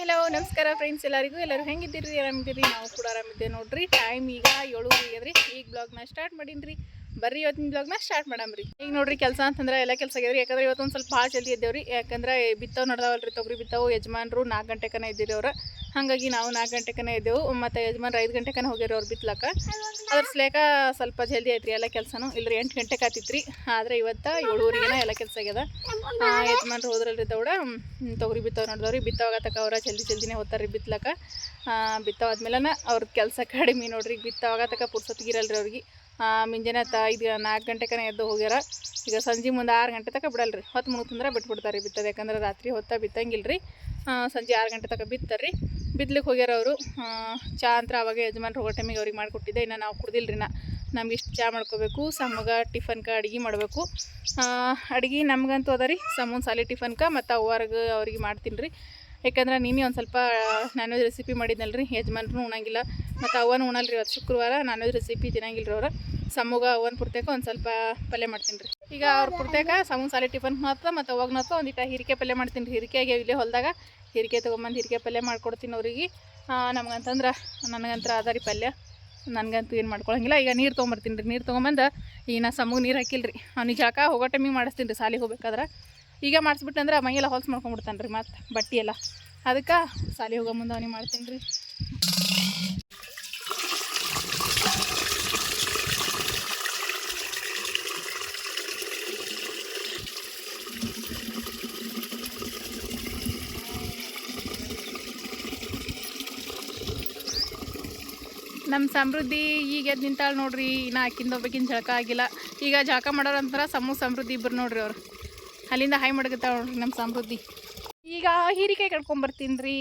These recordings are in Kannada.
ಹಲೋ, ನಮಸ್ಕಾರ ಫ್ರೆಂಡ್ಸ್ ಎಲ್ಲರಿಗೂ. ಎಲ್ಲರೂ ಹೆಂಗಿದ್ದೀರಿ? ಆರಾಮಿದ್ದೀರಿ? ನಾವು ಕೂಡ ಆರಾಮಿದ್ದೆ ನೋಡ್ರಿ. ಟೈಮ್ ಈಗ ಏಳು ಆಗ್ಯದ್ರಿ ಈಗ ಬ್ಲಾಗ್ನ ಸ್ಟಾರ್ಟ್ ಮಾಡೀನಿ ಬರ್ರಿ ಇವತ್ತಿನ ಬ್ಲಾಗ್ನ ಸ್ಟಾರ್ಟ್ ಮಾಡಮ್ರಿ ಈಗ ನೋಡ್ರಿ ಕೆಲಸ ಅಂತಂದ್ರೆ ಎಲ್ಲ ಕೆಲಸ ಆಗಿದ್ರಿ ಯಾಕಂದ್ರೆ ಇವತ್ತೊಂದು ಸ್ವಲ್ಪ ಭಾಳ ಜಲ್ದಿ ಇದ್ದೇವ್ರಿ ಯಾಕಂದ್ರೆ ಬಿತ್ತವ್ ನಡ್ದಾವಲ್ರಿ ತೊಗರಿ ಬಿತ್ತವು. ಯಜಮಾನ್ರು ನಾಲ್ಕು ಗಂಟೆಕನ ಇದ್ದೀರಿ ಅವ್ರು. ಹಾಗಾಗಿ ನಾವು ನಾಲ್ಕು ಗಂಟೆಕನ ಇದ್ದೆವು ಮತ್ತು ಯಜಮಾನ್ರು ಐದು ಗಂಟೆಕನ ಹೋಗ್ಯಾರ ಅವ್ರು ಬಿತ್ತಲಕ್ಕ. ಅದ್ರ ಸ್ಲೇಕ ಸ್ವಲ್ಪ ಜಲ್ದಿ ಐತ್ರಿ ಎಲ್ಲ ಕೆಲಸನೂ. ಇಲ್ರಿ ಎಂಟು ಗಂಟೆಗೆ ಕಾತಿತ್ರಿ ಆದರೆ ಇವತ್ತು ಏಳುವರೆಗೆನ ಎಲ್ಲ ಕೆಲಸ ಆಗ್ಯದ. ಯಜಮಾನ್ರು ಹೋದ್ರಲ್ರಿ ದೌಡ. ತೊಗರಿ ಬಿತ್ತವ್ ನೋಡಿದವ್ರಿ. ಬಿತ್ತವಾಗತಕ್ಕ ಅವ್ರ ಜಲ್ದಿ ಜಲ್ದಿನೇ ಹೋಗ್ತಾರ್ರಿ ಬಿತ್ತಲಕ್ಕ. ಬಿತ್ತವಾದ್ಮೇಲೆ ಅವ್ರ ಕೆಲಸ ಕಡಿಮೆ ನೋಡ್ರಿ. ಬಿತ್ತವಾಗತಕ್ಕ ಪುರ್ಸೊತ್ತಿಗಿರಲ್ರಿ ಅವ್ರಿಗೆ. ಮುಂಜಾನೆ ತ ಐದು ನಾಲ್ಕು ಗಂಟೆಕನ ಎದ್ದು ಹೋಗ್ಯಾರ. ಈಗ ಸಂಜೆ ಮುಂದೆ ಆರು ಗಂಟೆ ತನಕ ಬಿಡಲ್ರಿ. ಹೊತ್ತು ಮುಗಿತಂದ್ರೆ ಬಿಟ್ಬಿಡ್ತಾರೆ ರೀ ಬಿತ್ತದ. ಯಾಕಂದ್ರೆ ರಾತ್ರಿ ಹೊತ್ತ ಬಿತ್ತಂಗಿಲ್ಲ ರೀ ಸಂಜೆ ಆರು ಗಂಟೆ ತನಕ ಬಿತ್ತಾರೆ ರೀ ಬಿದ್ಲಿಕ್ಕೆ ಹೋಗ್ಯಾರ ಅವರು. ಚಾ ಅಂತ ಅವಾಗ ಯಜಮಾನ್ರು ಹೋಗೋ ಟೈಮಿಗೆ ಅವ್ರಿಗೆ ಮಾಡಿಕೊಟ್ಟಿದ್ದೆ. ಇನ್ನು ನಾವು ಕುಡ್ದಿಲ್ರಿ ನಾ ನಮ್ಗೆ ಇಷ್ಟು ಚಾ ಮಾಡ್ಕೋಬೇಕು ಸಮ್ಮಗ ಟಿಫನ್ಗೆ ಅಡುಗೆ ಮಾಡಬೇಕು. ಅಡುಗೆ ನಮ್ಗಂತೂ ಅದ ರೀ ಸಮೂನ್, ಸಾಲಿ ಟಿಫನ್ಕ ಮತ್ತು ಅವ್ವಾರ್ಗೆ ಅವ್ರಿಗೆ ಮಾಡ್ತೀನಿ ರೀ ಯಾಕಂದ್ರೆ ನೀನೇ ಒಂದು ಸ್ವಲ್ಪ ನಾನ್ ವೆಜ್ ರೆಸಿಪಿ ಮಾಡಿದ್ನಲ್ಲ ರೀ ಯಜಮಾನ್ರು ಉಣಂಗಿಲ್ಲ. ಮತ್ತು ಅವನು ಉಣಲ್ರಿ ಇವತ್ತು ಶುಕ್ರವಾರ ನಾನ್ ವೆಜ್ ರೆಸಿಪಿ ತಿನ್ನಂಗಿಲ್ಲ ರೀ ಅವ್ರು. ಸಮೂಗ ಅವನ ಪುರ್ತೇಕ ಒಂದು ಸ್ವಲ್ಪ ಪಲ್ಯ ಮಾಡ್ತೀನಿ ರೀ ಈಗ ಅವ್ರ ಪುರ್ತೇಕ ಸಮೂ ಸಾಲಿ ಟಿಫನ್ ಮಾತ್ರ, ಮತ್ತು ಅವಾಗ ಮಾತ್ರ ಒಂದಿಟ ಹೀರಿಕೆ ಪಲ್ಯ ಮಾಡ್ತೀನಿ ರೀ ಹೀರಿಕೆ ಆಗ್ಯಾವ ಇಲ್ಲೇ ಹೊಲದಾಗ. ಹೀರಿಕೆ ತೊಗೊಂಬಂದು ಹೀರಿಕೆ ಪಲ್ಯ ಮಾಡ್ಕೊಡ್ತೀನಿ ಅವ್ರಿಗೆ. ನಮ್ಗಂತಂದ್ರೆ, ನನಗಂತ್ರ ಅದ ರೀ ಪಲ್ಯ. ನನಗಂತೂ ಏನು ಮಾಡ್ಕೊಳಂಗಿಲ್ಲ. ಈಗ ನೀರು ತೊಗೊಂಬರ್ತೀನಿ ರೀ ನೀರು ತೊಗೊಂಬಂದು ಈಗ ನಾ ಸಮೂಗ ನೀರು ಹಾಕಿಲ್ಲ ರೀ ಅವ್ನಿಗೆ ಜಾಕ ಹೋಗೋ ಟೈಮಿಗೆ ಮಾಡಿಸ್ತೀನಿ ರೀ ಸಾಲಿಗೆ ಹೋಗ್ಬೇಕಾದ್ರೆ. ಈಗ ಮಾಡಿಸ್ಬಿಟ್ಟಂದ್ರೆ ಮೈಯೆಲ್ಲ ಹೊಲ್ಸ್ ಮಾಡ್ಕೊಂಡ್ಬಿಡ್ತಾನೆ ರೀ ಮತ್ತು ಬಟ್ಟೆ ಎಲ್ಲ. ಅದಕ್ಕೆ ಸಾಲಿ ಹೋಗೋ ಮುಂದೆ ಅವನಿಗೆ ಮಾಡ್ತೀನಿ ರೀ ನಮ್ಮ ಸಮೃದ್ಧಿ ಈಗ ಎದ್ದು ನಿಂತಾಳೆ ನೋಡ್ರಿ, ಇನ್ನು ಆಕಿಂದ ಒಬ್ಬಕಿನ ಜಳಕ ಆಗಿಲ್ಲ. ಈಗ ಜಳಕ ಮಾಡೋರಂತಾರ ಸಮೂಹ ಸಮೃದ್ಧಿ ಇಬ್ಬರು ನೋಡ್ರಿ ಅವ್ರು. ಅಲ್ಲಿಂದ ಹಾಯ್ ಮಾಡ್ಕೊತಾವ ನೋಡ್ರಿ ನಮ್ಮ ಸಮೃದ್ಧಿ ಈಗ ಹೀರಿಕಾಯಿ ಕಟ್ಕೊಂಬರ್ತೀನಿ ರೀ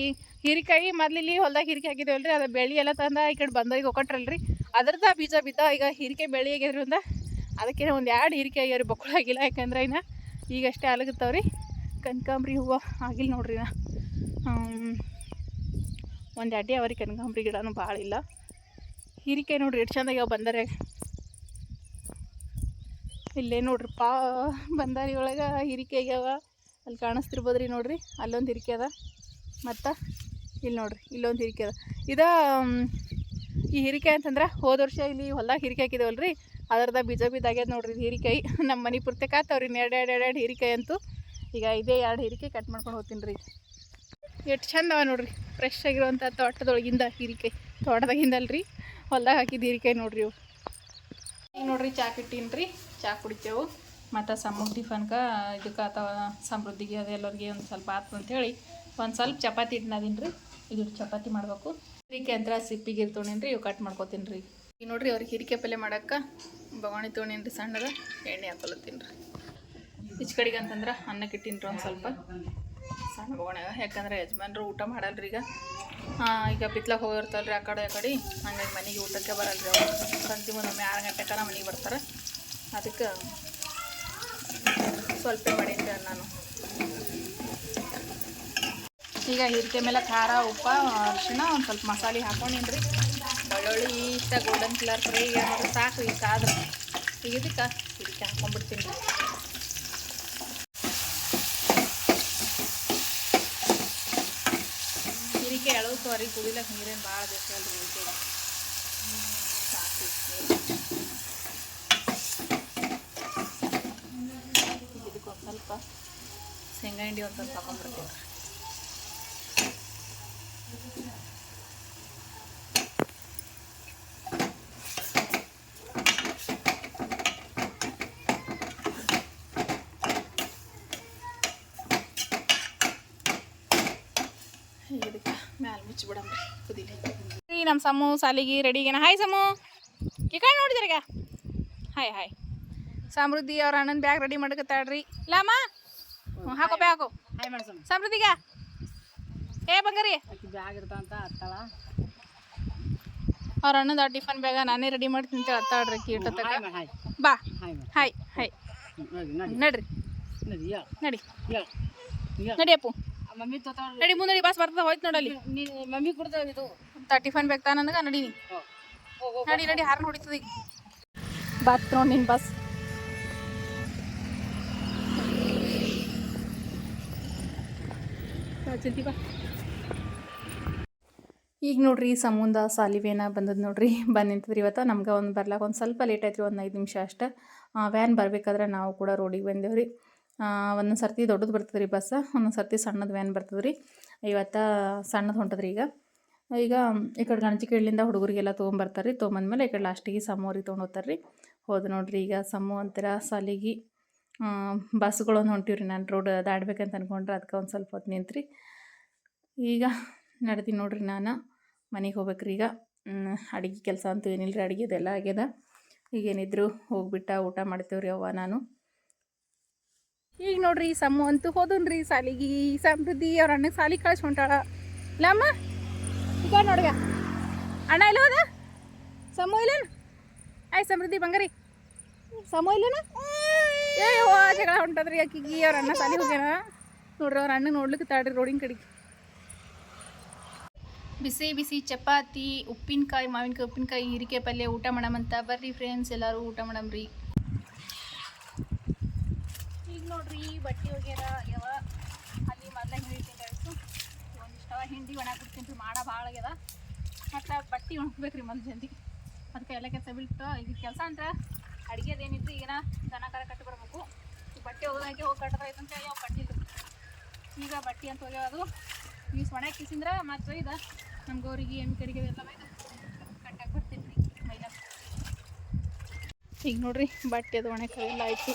ಹೀರಿಕಾಯಿ ಮೊದ್ಲಿಲ್ಲಿ ಹೊಲ್ದಾಗ ಹೀರಿಕಾಯಿ ಹಾಕಿದೇವಲ್ರಿ ಅದು ಬೆಳಿ ಎಲ್ಲ ತಂದ ಈ ಕಡೆ ಬಂದವ್ರಿಗೆ ಹೊಕ್ಕಟ್ರಲ್ರಿ ಅದ್ರದ ಬೀಜ ಬಿದ್ದ, ಈಗ ಹೀರಿಕಾಯಿ ಬೆಳೆ ಆಗಿದ್ರಿಂದ ಅದಕ್ಕೆ ಒಂದು ಎರಡು ಹೀರಿಕಾಯಿ ಆಗ್ಯಾವ್ರಿ, ಬಕ್ಕಳ ಆಗಿಲ್ಲ. ಯಾಕಂದ್ರೆ ಇನ್ನು ಈಗಷ್ಟೇ ಅಲಗತ್ತಾವ್ರಿ. ಕನಕಾಂಬ್ರಿ ಹೂವು ಆಗಿಲ್ಲ ನೋಡ್ರಿ ನಾ ಒಂದು ಅಡ್ಡಿ ಅವ್ರಿ ಕನಕಾಂಬ್ರಿ ಗಿಡನೂ ಭಾಳ ಇಲ್ಲ. ಹೀರಿಕಾಯಿ ನೋಡ್ರಿ, ಎಷ್ಟು ಚಂದ ಆಗ್ಯಾವ ಬಂದರೆ. ಇಲ್ಲೇ ಪಾ ಬಂದಾರಿ ಒಳಗೆ ಹಿರಿಕೆ ಆಗ್ಯಾವ. ಅಲ್ಲಿ ಕಾಣಿಸ್ತಿರ್ಬೋದ್ರಿ ನೋಡ್ರಿ, ಅಲ್ಲೊಂದು ಹಿರಿಕೆ ಅದ. ಮತ್ತು ಇಲ್ಲಿ ನೋಡ್ರಿ, ಇಲ್ಲೊಂದು ಹಿರಿಕೆ ಅದ. ಇದ ಈ ಹಿರಿಕೆ ಅಂತಂದ್ರೆ ಹೋದ ವರ್ಷ ಇಲ್ಲಿ ಹೊಲ್ದಾಗ ಹಿರಿಕೆ ರೀ ಅದರದ ಬೀಜ ಬಿದ್ದಾಗ್ಯದ ನೋಡ್ರಿ ಇದು ಹೀರಿಕಾಯಿ ನಮ್ಮ ಮನೆ ಪೂರ್ತಿಕ ಆತವ್ರಿ ಎರಡು ಎರಡು ಎರಡು ಹೀರಿಕಾಯಿ ಅಂತೂ. ಈಗ ಇದೇ ಎರಡು ಹೀರಿಕಾಯಿ ಕಟ್ ಮಾಡ್ಕೊಂಡು ಹೋಗ್ತೀನಿ ರೀ ಎಷ್ಟು ಚಂದ ಅವ ನೋಡ್ರಿ ಫ್ರೆಶ್ ಆಗಿರುವಂಥ ತೋಟದೊಳಗಿಂದ ಹೀರಿಕಾಯಿ ತೋಟದಾಗಿಂದಲ್ರಿ, ಹೊಲ್ದಾಗ ಹಾಕಿದ ಹೀರಿಕಾಯಿ ನೋಡ್ರಿ ಇವು. ನೋಡ್ರಿ, ಚಾ ಇಟ್ಟೀನಿ ರೀ ಚಾ ಕುಡಿತೇವು. ಮತ್ತು ಸಮೂಹ ಟಿಫನ್ಕ ಇದಕ್ಕೆ ಅಥವಾ ಸಮೃದ್ಧಿಗೆ ಅದು ಎಲ್ಲರಿಗೆ ಒಂದು ಸ್ವಲ್ಪ ಆತು ಅಂತೇಳಿ ಒಂದು ಸ್ವಲ್ಪ ಚಪಾತಿ ಇಟ್ನದೀನಿ ರೀ ಇದು ಚಪಾತಿ ಮಾಡಬೇಕು. ಹೀರಿಕೆ ಅಂತ ಸಿಪ್ಪಿಗೆ ತೊಗೊಂಡೇನಿ ರೀ ಇವು ಕಟ್ ಮಾಡ್ಕೊತೀನಿ ರೀ ಈಗ ನೋಡ್ರಿ ಅವ್ರಿಗೆ ಹೀರಿಕೆ ಪಲ್ಯ ಮಾಡೋಕ್ಕೆ ಬಗಾಣಿ ತೊಗೊಂಡೇನಿ ರೀ ಸಣ್ಣದ, ಎಣ್ಣೆ ಹಾಕೊಲತ್ತೀನಿ ರೀ ಈಚ ಕಡೆಗೆ ಅಂತಂದ್ರೆ ಅನ್ನಕ್ಕೆ ಇಟ್ಟೀನಿ ಒಂದು ಸ್ವಲ್ಪ. ಸಣ್ಣ ಬೊಗಣ್ಯಾಗ ಯಾಕಂದ್ರೆ ಯಜಮಾನ್ರು ಊಟ ಮಾಡಲ್ರಿ ಈಗ. ಈಗ ಬಿತ್ಲಾಗ ಹೋಗಿರ್ತಲ್ರಿ ಆ ಕಡೆ ಆ ಕಡೆ. ಹಂಗಾಗಿ ಮನೆಗೆ ಊಟಕ್ಕೆ ಬರಲ್ರಿ ಅವ್ರು. ಸಂಜೆ ಆರು ಗಂಟೆ ಕಾರ ಮನೆಗೆ ಬರ್ತಾರೆ. ಅದಕ್ಕೆ ಸ್ವಲ್ಪ ಮಾಡೀನಿ ನಾನು. ಈಗ ಹೀರಿಕೆ ಮೇಲೆ ಖಾರ ಉಪ್ಪ ಅರಿಶಿಣ ಒಂದು ಸ್ವಲ್ಪ ಮಸಾಲೆ ಹಾಕೊಂಡೀನಿ ರೀ ಬೆಳ್ಳುಳ್ಳಿ ಇಷ್ಟ ಗೋಲ್ಡನ್ ಕಲರ್ ಫ್ರೈ ಏನಾದ್ರು ಸಾಕು ಈಗ ಆದ್ರೆ ಈಗ ಇದಕ್ಕೆ ಹೀರಿಕೆ ಹಾಕೊಂಡ್ಬಿಡ್ತೀನಿ. ಹೀರಿಕೆ ಎಳು ಸರಿ ಕುದಿಲಕ್ಕೆ ನೀರೇನು ಭಾಳ ಬೇಕಲ್ರಿ ಹೀರಿಕೆ ಸಾಕು ನೀರು. ಈಗ ಇದಕ್ಕೊಂದು ಸ್ವಲ್ಪ ಶೇಂಗಾ ಹಿಂಡಿ ಒಂದು ಸ್ವಲ್ಪ ಹಾಕೊಂಡ್ಬಿಡ್ತೀವಿ ಈಗ ಇದಕ್ಕೆ ಮ್ಯಾಲೆ ಮುಚ್ಚಿಬಿಡಮ್ರಿ ಕುದಿಲಿ. ನಮ್ಮ ಸಮು ಸಾಲಿಗೆ ರೆಡಿಗೇನ. ಹಾಯ್ ಸಮು. ಈ ನೋಡಿದ್ರಿಗ ಹಾಯ್ ಹಾಯ್ ಸಮೃದ್ಧಿ ಅವ್ರ ಅಣ್ಣನ ಬ್ಯಾಗ್ ರೆಡಿ ಮಾಡಕತ್ತಾಳ್ರಿ ಇಲ್ಲಮ್ಮ ಹ್ಞೂ ಹಾಕೋ ಬ್ಯಾಗ್ ಹಾಕು. ಹಾಯ್ ಮೇಡಮ್ ಸಮೃದ್ಧಿಗ. ಏ ಬಂಗಾರಿ. ಆಕಿ ಬ್ಯಾಗ್ ಇರ್ತಾವಂತ ಹತ್ತಾಳ. ಅವ್ರ ಅಣ್ಣದ ಟಿಫನ್ ಬ್ಯಾಗ ನಾನೇ ರೆಡಿ ಮಾಡ್ತೀನಿ ಅಂತ ಅತ್ತಾಡ್ರಿ ಕೀಟ ತಗ ಹಾಯ್ ಬಾ. Hi hi hi. ನೋಡಿ ನಡಿ. ನಡ್ರಿ. ನಡಿ ಯಾ. ನಡಿ. ಯಾ. ಯಾ. ನಡಿ ಅಪ್ಪು. ಮಮ್ಮಿ ತೋತಾಳ ನಡಿ ಮುಂದೆ ನಡಿ ಬಸ್ ಬರ್ತದ ಹೋಯ್ತು ನೋಡಲ್ಲಿ. ಮಮ್ಮಿ ಕೊಡ್ತಾವ ಇದು. ಟಿಫನ್ ಬ್ಯಾಗ್ ತಾನ ನನಗೆ ನಡಿ ನಡಿ ನಡಿ ಹಾರ್ನ್ ಹೊಡಿತದ ಈಗ. ಬಾತ್ ನೋಡಿ ನಿನ್ನ ಬಸ್. ಬಾ ಈಗ ನೋಡ್ರಿ ಸಮುಂದ ಸಾಲಿವೇನ ಬಂದದ್ದು ನೋಡ್ರಿ. ಬಂದು ನಿಂತದ್ರಿ ಇವತ್ತು. ನಮ್ಗೆ ಒಂದು ಬರ್ಲಾಕ ಒಂದು ಸ್ವಲ್ಪ ಲೇಟ್ ಆಯ್ತು ರೀ ಒಂದು ಐದು ನಿಮಿಷ ಅಷ್ಟ. ವ್ಯಾನ್ ಬರಬೇಕಾದ್ರೆ ನಾವು ಕೂಡ ರೋಡಿಗೆ ಬಂದೇವು ರೀ ಒಂದೊಂದು ಸರ್ತಿ ದೊಡ್ಡದು ಬರ್ತದೆ ರೀ ಬಸ್ ಒಂದೊಂದು ಸರ್ತಿ ಸಣ್ಣದು ವ್ಯಾನ್ ಬರ್ತದೆ ರೀ ಇವತ್ತು ಸಣ್ಣದು ಹೊಂಟದ್ರಿ ಈಗ. ಈಗ ಈ ಕಡೆ ಗಣಜಿಕೇಳಿಂದ ಹುಡುಗರಿಗೆಲ್ಲ ತೊಗೊಂಬರ್ತಾರೆ ರೀ ತೊಗೊಂಬಂದ್ಮೇಲೆ ಈ ಕಡೆ ಲಾಸ್ಟಿಗೆ ಸಮೂರಿಗೆ ತೊಗೊಂಡು ಹೋಗ್ತಾರೆ ರೀ ಹೋದ ನೋಡ್ರಿ ಈಗ ಸಮೂ ಅಂತೀರ ಸಾಲಿಗೆ. ಬಸ್ಗಳೊಂದು ಹೊಂಟಿವ್ರಿ ನಾನು. ರೋಡ್ ದಾಡ್ಬೇಕಂತ ಅಂದ್ಕೊಂಡ್ರೆ ಅದಕ್ಕೆ ಒಂದು ಸ್ವಲ್ಪ ಹೊತ್ತು ನಿಂತ್ರಿ. ಈಗ ನಡ್ತೀನಿ ನೋಡ್ರಿ ನಾನು. ಮನೆಗೆ ಹೋಗ್ಬೇಕ್ರಿ ಈಗ. ಅಡುಗೆ ಕೆಲಸ ಅಂತೂ ಏನಿಲ್ಲ ರೀ ಅಡುಗೆದೆಲ್ಲ ಆಗ್ಯದ. ಈಗೇನಿದ್ರು ಹೋಗ್ಬಿಟ್ಟ ಊಟ ಮಾಡ್ತೇವ್ರಿ ಅವ್ವ ನಾನು. ಈಗ ನೋಡ್ರಿ ಸಮ್ಮು ಅಂತೂ ಹೋದನ್ರಿ. ಸಾಲಿಗೆ ಸಮೃದ್ಧಿ ಅವ್ರ ಅಣ್ಣಗೆ ಸಾಲಿ ಕಳ್ಸಿ ಹೊಂಟಾಳ. ಇಲ್ಲಮ್ಮ ಈಗ ನೋಡ್ಗ. ಅಣ್ಣ ಇಲ್ಲ ಹೋದ? ಸಮ್ಮು ಇಲ್ಲೇನು? ಆಯ್ ಸಮೃದ್ಧಿ ಬಂಗಾರಿ. ಸಮು ಇಲ್ಲನ? ಏ ಜಗಳ ಹೊಂಟದ್ರಿ ಆಕಿಗೆ ಅವ್ರ ಅಣ್ಣ ಸಾಲಿ ಹೋಗ್ಯಾನ. ನೋಡ್ರಿ ಅವ್ರ ಅಣ್ಣ ನೋಡ್ಲಿಕ್ಕೆ ತಾಡ್ರಿ ರೋಡಿನ ಕಡೆಗೆ. ಬಿಸಿ ಬಿಸಿ ಚಪಾತಿ, ಉಪ್ಪಿನಕಾಯಿ, ಮಾವಿನಕಾಯಿ, ಉಪ್ಪಿನಕಾಯಿ, ಹೀರಿಕೆ ಪಲ್ಯ, ಊಟ ಮಾಡಮಂತ ಬರ್ರಿ ಫ್ರೆಂಡ್ಸ್ ಎಲ್ಲರೂ ಊಟ ಮಾಡಮ್ರಿ. ಈಗ ನೋಡ್ರಿ, ಬಟ್ಟೆ ಹೋಗ್ಯಾರ ಯಾವ ಅಲ್ಲಿ ಮೊದಲ ಹಿಂಡಿ ತಿಂಗಾಯ್ತು ಒಂದಿಷ್ಟವ ಹಿಂಡಿ ಒಣ ಕೊಡ್ತೀನಿ ಮಾಡ ಭಾಳ ಆಗ್ಯದ. ಮತ್ತು ಬಟ್ಟೆ ರೀ ಮೊದಲು ಜಲ್ದಿ. ಅದಕ್ಕೆ ಎಲ್ಲ ಕೆಲಸ ಬಿಟ್ಟು ಈಗ ಕೆಲಸ ಅಂತ ಅಡುಗೆದು ಏನಿತ್ತು ಈಗ ದನ ಕರ ಕಟ್ಟಿ ಬರ್ಬೇಕು. ಬಟ್ಟೆ ಹೋಗಿ ಹೋಗಿ ಕಟ್ಟದಾಯ್ತು ಅಂತ ಯಾವ ಕಟ್ಟಿದ್ರು. ಈಗ ಬಟ್ಟೆ ಅಂತ ಹೋಗ್ಯಾವ ಅದು ಈ ಒಣ ಕಿಸಿಂದ್ರೆ ಮತ್ತು ಇದು ನಮ್ಮ ಗೌರಿಗೆ ಎಮ್ಮೆ ಕಡಿಗೆ ಎಲ್ಲ ಬೈದು ಕಟ್ಟಕ್ಕೆ ಬರ್ತೀನಿ ಈಗ ನೋಡ್ರಿ ಬಟ್ಟೆ ಅದು ಒಣಕ್ಕೆಲ್ಲ ಆಯಿತು.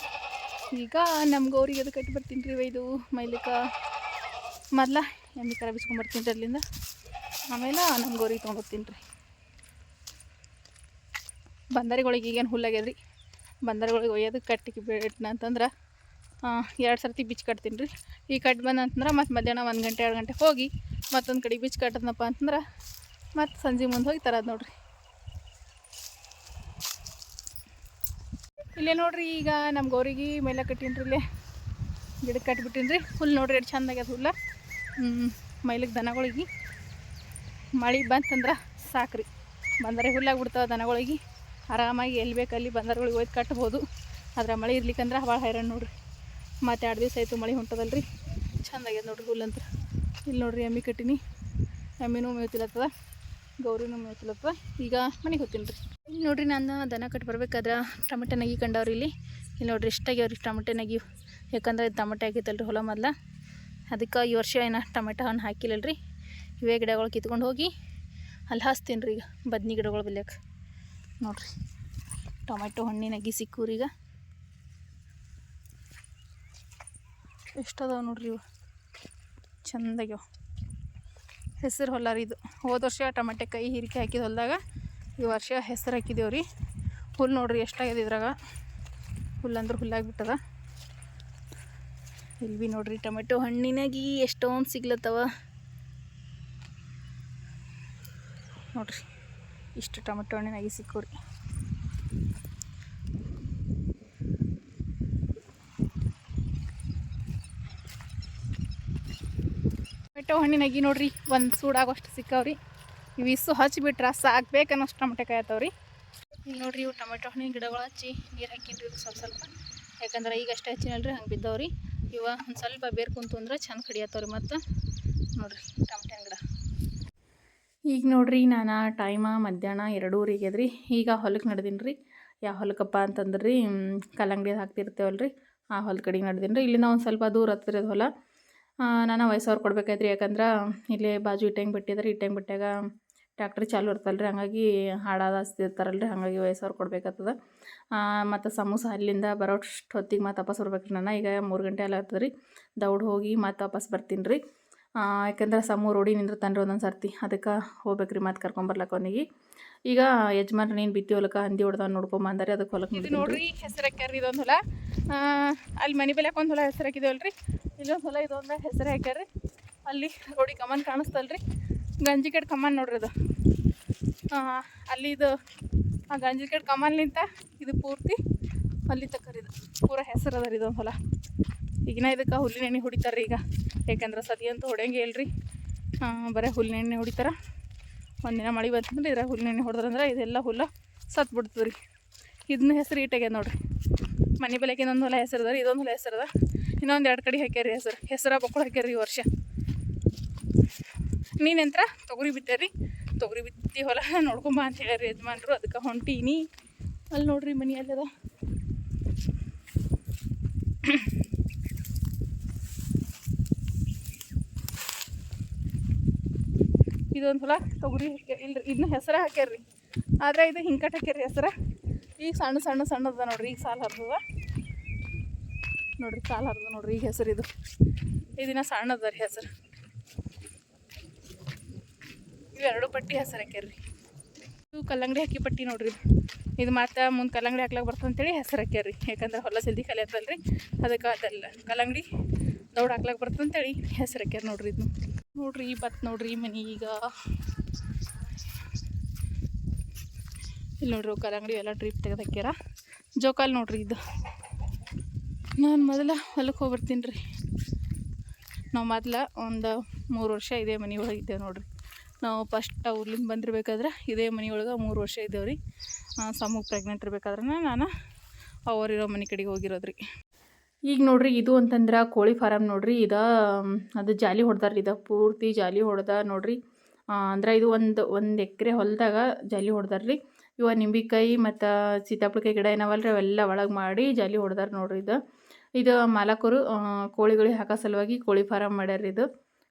ಈಗ ನಮ್ಮ ಗೌರಿಗೆ ಅದು ಕಟ್ಟಿ ಬರ್ತೀನಿ ರೀ ಒಯ್ದು ಮೈಲಿಕ. ಮೊದ್ಲ ಎಮ್ಮೆ ಕರ ಬಿಸ್ಕೊಂಬರ್ತೀನಿ ರೀ ಅಲ್ಲಿಂದ ಆಮೇಲೆ ನಮ್ಮ ಗೌರಿಗೆ ತೊಗೊಂಬರ್ತೀನಿ ರೀ. ಬಂದರಿಗಳಿಗೆ ಈಗೇನು ಹುಲ್ಲಾಗ್ಯದ ರೀ ಬಂದರಿಗಳಿಗೆ ಒಯ್ಯೋದು, ಕಟ್ಟಿಗೆ ಬಿಟ್ನ ಅಂತಂದ್ರೆ ಎರಡು ಸರ್ತಿ ಬಿಚ್ ಕಟ್ತೀನಿ ರೀ. ಈ ಕಟ್ ಬಂದಂತಂದ್ರೆ ಮತ್ತು ಮಧ್ಯಾಹ್ನ ಒಂದು ಗಂಟೆ, ಎರಡು ಗಂಟೆ ಹೋಗಿ ಮತ್ತೊಂದು ಕಡೆ ಬಿಚ್ ಕಟ್ಟದ್ನಪ್ಪ ಅಂತಂದ್ರೆ ಮತ್ತು ಸಂಜೆ ಮುಂದೆ ಹೋಗಿ ತರೋದು ನೋಡ್ರಿ. ಇಲ್ಲೇ ನೋಡ್ರಿ ಈಗ ನಮ್ಮ ಗೌರಿಗೆ ಮೇಲೆ ಕಟ್ಟೀನಿ ರೀ ಇಲ್ಲೇ. ಗಿಡಕ್ಕೆ ಕಟ್ಬಿಟ್ಟಿನಿ ರೀ. ಹುಲ್ಲು ನೋಡ್ರಿ ಎಷ್ಟು ಚಂದ ಆಗ್ಯದ ಹುಲ್ಲ. ಮೈಲಿಗೆ ದನಗಳಿಗೆ. ಮಳೆ ಬಂತಂದ್ರೆ ಸಾಕ್ರಿ. ಬಂದರೆ ಹುಲ್ಲಾಗ್ಬಿಡ್ತಾವೆ ದನಗಳಿಗೆ. ಆರಾಮಾಗಿ ಎಲ್ಲಿ ಬೇಕು ಅಲ್ಲಿ ಬಂದರ್ಗಳಿಗೆ ಒಯ್ದು ಕಟ್ಬೋದು. ಆದ್ರೆ ಮಳೆ ಇರ್ಲಿಕ್ಕಂದ್ರೆ ಭಾಳ ಹೈರಾಣ ನೋಡ್ರಿ. ಮತ್ತೆ ಎರಡು ದಿವಸ ಆಯಿತು ಮಳೆ ಹೊಂಟದಲ್ರಿ. ಚಂದ ಆಗ್ಯದ ನೋಡ್ರಿ ಹುಲ್ಲಂತ್ರ ಇಲ್ಲಿ ನೋಡ್ರಿ ಎಮ್ಮಿ ಕಟ್ಟಿನಿ. ಎಮ್ಮಿನೂ ಮೇಯ್ತಿಲತ್ತದ. ಗೌರಿನೂ ಮೇಯ್ತಿಲತ್ತದ. ಈಗ ಮನೆಗೆ ಹೋಗ್ತೀನಿ ಇಲ್ಲಿ ನೋಡ್ರಿ ನಾನು ದನ ಕಟ್ಟಿ ಬರ್ಬೇಕಾದ್ರೆ ಟಮಟೆ ನಗಿ ಕಂಡವ್ರಿ ಇಲ್ಲಿ. ಇಲ್ಲಿ ನೋಡ್ರಿ ಇಷ್ಟಾಗ್ಯಾವ್ರಿ ಟಮಟೆ ನಗಿ. ಯಾಕಂದ್ರೆ ಇದು ಟಮಟೆ ಆಗೈತಲ್ರಿ ಹೊಲ ಮೊದ್ಲ. ಅದಕ್ಕೆ ಈ ವರ್ಷ ಏನು ಟೊಮೆಟೊ ಹಣ್ಣು ಹಾಕಿಲ್ಲಲ್ರಿ. ಇವೇ ಗಿಡಗಳು ಕಿತ್ಕೊಂಡು ಹೋಗಿ ಅಲ್ಲಿ ಹಾಸ್ತೀನಿ ರೀ ಈಗ ಬದ್ನಿ ಗಿಡಗಳು ಬೆಲ್ಯಕ್ಕೆ ನೋಡ್ರಿ. ಟೊಮೆಟೊ ಹಣ್ಣಿನ ಅಗಿ ಸಿಕ್ಕೂರಿ ಈಗ. ಎಷ್ಟದಾವ ನೋಡ್ರಿ ಇವು? ಚಂದಾಗ್ಯಾವ. ಹೆಸರು ಹೊಲ ರೀ ಇದು. ಹೋದ ವರ್ಷ ಟೊಮೆಟೊ ಕೈ ಹೀರಿಕೆ ಹಾಕಿದ ಹೊಲದಾಗ ಈ ವರ್ಷ ಹೆಸರು ಹಾಕಿದೇವು ರೀ. ಹುಲ್ಲು ನೋಡ್ರಿ ಎಷ್ಟಾಗ್ಯದ ಇದ್ರಾಗ. ಹುಲ್ಲಂದ್ರೆ ಹುಲ್ಲಾಗ್ಬಿಟ್ಟದ. ಇಲ್ಲಿ ಭೀ ನೋಡ್ರಿ ಟೊಮೆಟೊ ಹಣ್ಣಿನಾಗಿ ಎಷ್ಟೊಂದು ಸಿಗ್ಲತ್ತವ. ನೋಡ್ರಿ. ಇಷ್ಟು ಟೊಮೆಟೊ ಹಣ್ಣಿನ ಹಣ್ಣಿನಾಗಿ ಸಿಕ್ಕವ್ರಿ ಟೊಮೆಟೊ ಹಣ್ಣಿನಾಗಿ ನೋಡ್ರಿ, ಒಂದು ಸೂಡಾಗೋಷ್ಟು ಸಿಕ್ಕವ್ರಿ. ಇವು ಇಸು ಹಚ್ಚಿಬಿಟ್ರೆ ಸಾಕ್ಬೇಕನ್ನೋಷ್ಟು ಟೊಮೆಟೊ ಕಾಯಿ ಈಗ ನೋಡ್ರಿ ಇವು ಟೊಮೆಟೊ ಹಣ್ಣಿನ ಗಿಡಗಳು ಹಚ್ಚಿ ನೀರು ಹಾಕಿನ್ರಿ ಸ್ವಲ್ಪ ಸ್ವಲ್ಪ. ಯಾಕಂದ್ರೆ ಈಗ ಅಷ್ಟೇ ಹಚ್ಚಿನಲ್ರಿ, ಹಂಗೆ ಬಿದ್ದವ್ರಿ. ಇವ ಒಂದು ಸ್ವಲ್ಪ ಬೇರ್ ಕುಂತು ಅಂದ್ರೆ ಚಂದ ಕಡಿಯತ್ತವ್ರಿ ಮತ್ತು. ನೋಡ್ರಿ, ಟೊಮೆಟೊ ಈಗ ನೋಡ್ರಿ ನಾನು ಟೈಮ ಮಧ್ಯಾಹ್ನ ಎರಡೂವರೆಗೆ ಅದ್ರಿ. ಈಗ ಹೊಲಕ್ಕೆ ನಡೆದೀನಿ ರೀ ಯಾವ ಹೊಲಕ್ಕಪ್ಪ ಅಂತಂದ್ರೆ ರೀ ಕಲ್ಲಂಗಡಿ ಹಾಕ್ತಿರ್ತೇವಲ್ಲ ರೀ ಆ ಹೊಲ ಕಡೆಗೆ ನಡೆದೀನಿ ರೀ ಇಲ್ಲಿಂದ ಒಂದು ಸ್ವಲ್ಪ ದೂರ ಹತ್ತಿರ ಹೊಲ. ನಾನು ವಯಸ್ಸವ್ರು ಕೊಡ್ಬೇಕಾಯ್ತು ರೀ ಯಾಕಂದ್ರೆ ಇಲ್ಲಿ ಬಾಜು ಇಟ್ಟಂಗೆ ಬಿಟ್ಟಿದ್ರೆ. ಇಟ್ಟಂಗೆ ಬಿಟ್ಟಾಗ ಟ್ಯಾಕ್ಟ್ರಿ ಚಾಲು ಇರ್ತಲ್ಲ ರೀ ಹಾಗಾಗಿ ಹಾಡಾದ ಹಸ್ತಿರ್ತಾರಲ್ಲ ರೀ ಹಾಗಾಗಿ ವಯಸ್ಸವ್ರು ಕೊಡ್ಬೇಕಾಗ್ತದ ಮತ್ತು ಸಮೋಸ ಅಲ್ಲಿಂದ ಬರೋಷ್ಟು ಹೊತ್ತಿಗೆ ಮತ್ತೆ ವಾಪಸ್ ಬರ್ಬೇಕು ರೀ ನಾನು. ಈಗ ಮೂರು ಗಂಟೆ ಎಲ್ಲ ಆಗ್ತದೆ ರೀ ದೌಡ್ ಹೋಗಿ ಮತ್ತೆ ವಾಪಸ್ ಬರ್ತೀನಿ ರೀ ಯಾಕಂದ್ರೆ ಸಮೂ ರೋಡಿ ನಿಂದಿರ್ತಾನೆ ರೀ ಒಂದೊಂದು ಸರ್ತಿ. ಅದಕ್ಕೆ ಹೋಗ್ಬೇಕ್ರಿ ಮತ್ತೆ ಕರ್ಕೊಂಬರ್ಲಕ್ಕ ಅವನಿಗೆ. ಈಗ ಯಜಮಾನ್ರು ನೀನು ಬಿತ್ತಿ ಹೊಲಕ್ಕೆ ಹಂದಿ ಹೊಡ್ದವ್ ನೋಡ್ಕೊಂಬಂದಾರೆ ಅದಕ್ಕೆ ಹೊಲಕ್ಕೆ ಇದು ನೋಡ್ರಿ ಹೆಸರು ಹಾಕ್ಯಾರ ಇದೊಂದು ಹೊಲ. ಅಲ್ಲಿ ಮನೆ ಬೆಲೆ ಒಂದು ಹೊಲ ಹೆಸರು ರೀ ಇಲ್ಲೊಂದು ಹೊಲ ಇದೊಂದು ಹೆಸರು ಹಾಕ್ಯಾರ್ರಿ. ಅಲ್ಲಿ ರೋಡಿ ಕಮಾನ್ ಕಾಣಿಸ್ತಲ್ಲ ರೀ ಗಂಜಿ ಕಡೆ ಕಮಾನ್ ನೋಡ್ರಿ ಅದು. ಅಲ್ಲಿ ಇದು ಆ ಗಂಜಿ ಕಡೆ ಕಮಾನ್ಲಿಂತ ಇದು ಪೂರ್ತಿ ಅಲ್ಲಿ ತಕ್ಕರಿ ಇದು ಪೂರ ಹೆಸರು ಅದ ರೀ ಇದೊಂದು ಹೊಲ. ಈಗಿನ ಇದಕ್ಕೆ ಹುಲ್ಲಿನ ಎಣ್ಣೆ ಹೊಡಿತಾರೆ ಈಗ. ಯಾಕಂದ್ರೆ ಸತಿ ಅಂತೂ ಹೊಡೆಯಂಗೆ ಇಲ್ರಿ. ಬರೀ ಹುಲ್ಲಿನ ಎಣ್ಣೆ ಹೊಡಿತಾರೆ ಒಂದಿನ ಮಳೆ ಬಂತಂದ್ರೆ ಇದ್ರಾಗ ಹುಲ್ಲಿನ ಎಣ್ಣೆ ಹೊಡೆದ್ರಂದ್ರೆ ಇದೆಲ್ಲ ಹುಲ್ಲ ಸತ್ತು ಬಿಡ್ತದೆ ಇದನ್ನ ಹೆಸರು ಈಟಾಗ್ಯದ ನೋಡ್ರಿ. ಮನೆ ಬೆಲೆಗೆ ಇನ್ನೊಂದು ಹೊಲ ಹೆಸರು ಅದ ಇದೊಂದು ಹೊಲ ಹೆಸರು ಅದ. ಇನ್ನೊಂದು ಎರಡು ಕಡೆ ಹಾಕ್ಯಾರ್ರಿ ಹೆಸರು. ಹೆಸರು ಬಕ್ಕಳು ಹಾಕ್ಯಾರ ಈ ವರ್ಷ. ನೀನಂತ್ರ ತೊಗರಿ ಬಿತ್ತೇರಿ. ತೊಗರಿ ಬಿತ್ತಿ ಹೊಲ ನೋಡ್ಕೊಂಬ ಅಂತ ಹೇಳ್ಯಾರಿ ಯಜಮಾನ್ರು. ಅದಕ್ಕೆ ಹೊಂಟೀನಿ. ಅಲ್ಲಿ ನೋಡ್ರಿ ಮನಿ ಅಲ್ಲದ ಇದೊಂದು ಹೊಲ ತೊಗರಿ ಇಲ್ರಿ ಇದನ್ನ ಹೆಸರು ಹಾಕ್ಯಾರ್ರಿ. ಆದ್ರೆ ಇದು ಹಿಂಕಟ್ ಹಾಕ್ಯಾರ್ರಿ ಹೆಸರು. ಈಗ ಸಣ್ಣ ಸಣ್ಣ, ಸಣ್ಣದ ನೋಡ್ರಿ, ಈಗ ಸಾಲ ಹರಿದದ. ನೋಡ್ರಿ, ಸಾಲ ಹರಿದ ನೋಡ್ರಿ, ಈಗ ಹೆಸರು ಇದು. ಇದನ್ನ ಸಣ್ಣದ ರೀ ಹೆಸರು. ಇವೆರಡು ಪಟ್ಟಿ ಹೆಸರು ಹಾಕ್ಯಾರ್ರಿ. ಇದು ಕಲ್ಲಂಗಡಿ ಹಾಕಿ ಪಟ್ಟಿ ನೋಡ್ರಿ ಇದು. ಮತ್ತೆ ಮುಂದೆ ಕಲ್ಲಂಗಡಿ ಹಾಕ್ಲಾಕ ಬರ್ತದೆ ಅಂತೇಳಿ ಹೆಸರು ಹಾಕ್ಯಾರ್ರಿ. ಯಾಕಂದ್ರೆ ಹೊಲ ಜಲ್ದಿ ಕಲಿಯತ್ತಲ್ರಿ ಅದಕ್ಕೆ ಅದಲ್ಲ ಕಲ್ಲಂಗಡಿ ದೌಡ್ ಹಾಕ್ಲಾಕ ಅಂತೇಳಿ ಹೆಸರು ಹಾಕ್ಯಾರ ನೋಡ್ರಿ ಇದು ನೋಡ್ರಿ ಬತ್ ನೋಡ್ರಿ ಮನಿ ಈಗ. ಇಲ್ಲಿ ನೋಡ್ರಿ ಕಲ್ಲಂಗಡಿ ಎಲ್ಲ ಟ್ರಿಪ್ ತೆಗೆದಾಕ್ಯಾರ ಜೋಕಾಲ್ ನೋಡ್ರಿ ಇದು. ನಾನು ಮೊದಲ ಹೊಲಕ್ಕೆ ಹೋಗ್ಬರ್ತೀನಿ ರೀ. ನಾವು ಮೊದಲ ಒಂದು ಮೂರು ವರ್ಷ ಇದೇ ಮನೆ ಒಳಗೆ ಇದ್ದೇವೆ ನೋಡ್ರಿ. ನಾವು ಫಸ್ಟ್ ಊರ್ಲಿಂದ ಬಂದಿರಬೇಕಾದ್ರೆ ಇದೇ ಮನೆಯೊಳಗೆ ಮೂರು ವರ್ಷ ಇದ್ದೇವೆ ರೀ. ಸಮೂಹ ಪ್ರೆಗ್ನೆಂಟ್ ಇರಬೇಕಾದ್ರೆ ನಾನು ಅವರಿರೋ ಮನೆ ಕಡೆಗೆ ಹೋಗಿರೋದು ರೀ ಈಗ ನೋಡ್ರಿ ಇದು ಅಂತಂದ್ರೆ ಕೋಳಿ ಫಾರಮ್ ನೋಡ್ರಿ, ಇದ ಅದು ಜಾಲಿ ಹೊಡೆದಾರ್ರಿ, ಇದು ಪೂರ್ತಿ ಜಾಲಿ ಹೊಡೆದ ನೋಡ್ರಿ. ಅಂದ್ರೆ ಇದು ಒಂದು ಒಂದು ಎಕರೆ ಹೊಲದಾಗ ಜಾಲಿ ಹೊಡೆದಾರ್ರಿ. ಇವ ನಿಂಬಿಕಾಯಿ ಮತ್ತು ಸೀತಾಫಲಕಾಯಿ ಗಿಡ ಏನವಲ್ರಿ, ಅವೆಲ್ಲ ಒಳಗೆ ಮಾಡಿ ಜಾಲಿ ಹೊಡೆದಾರ ನೋಡ್ರಿ ಇದು. ಇದು ಮಾಲಕರು ಕೋಳಿಗಳಿಗೆ ಹಾಕೋ ಸಲುವಾಗಿ ಕೋಳಿ ಫಾರಮ್ ಮಾಡ್ಯಾರ ಇದು.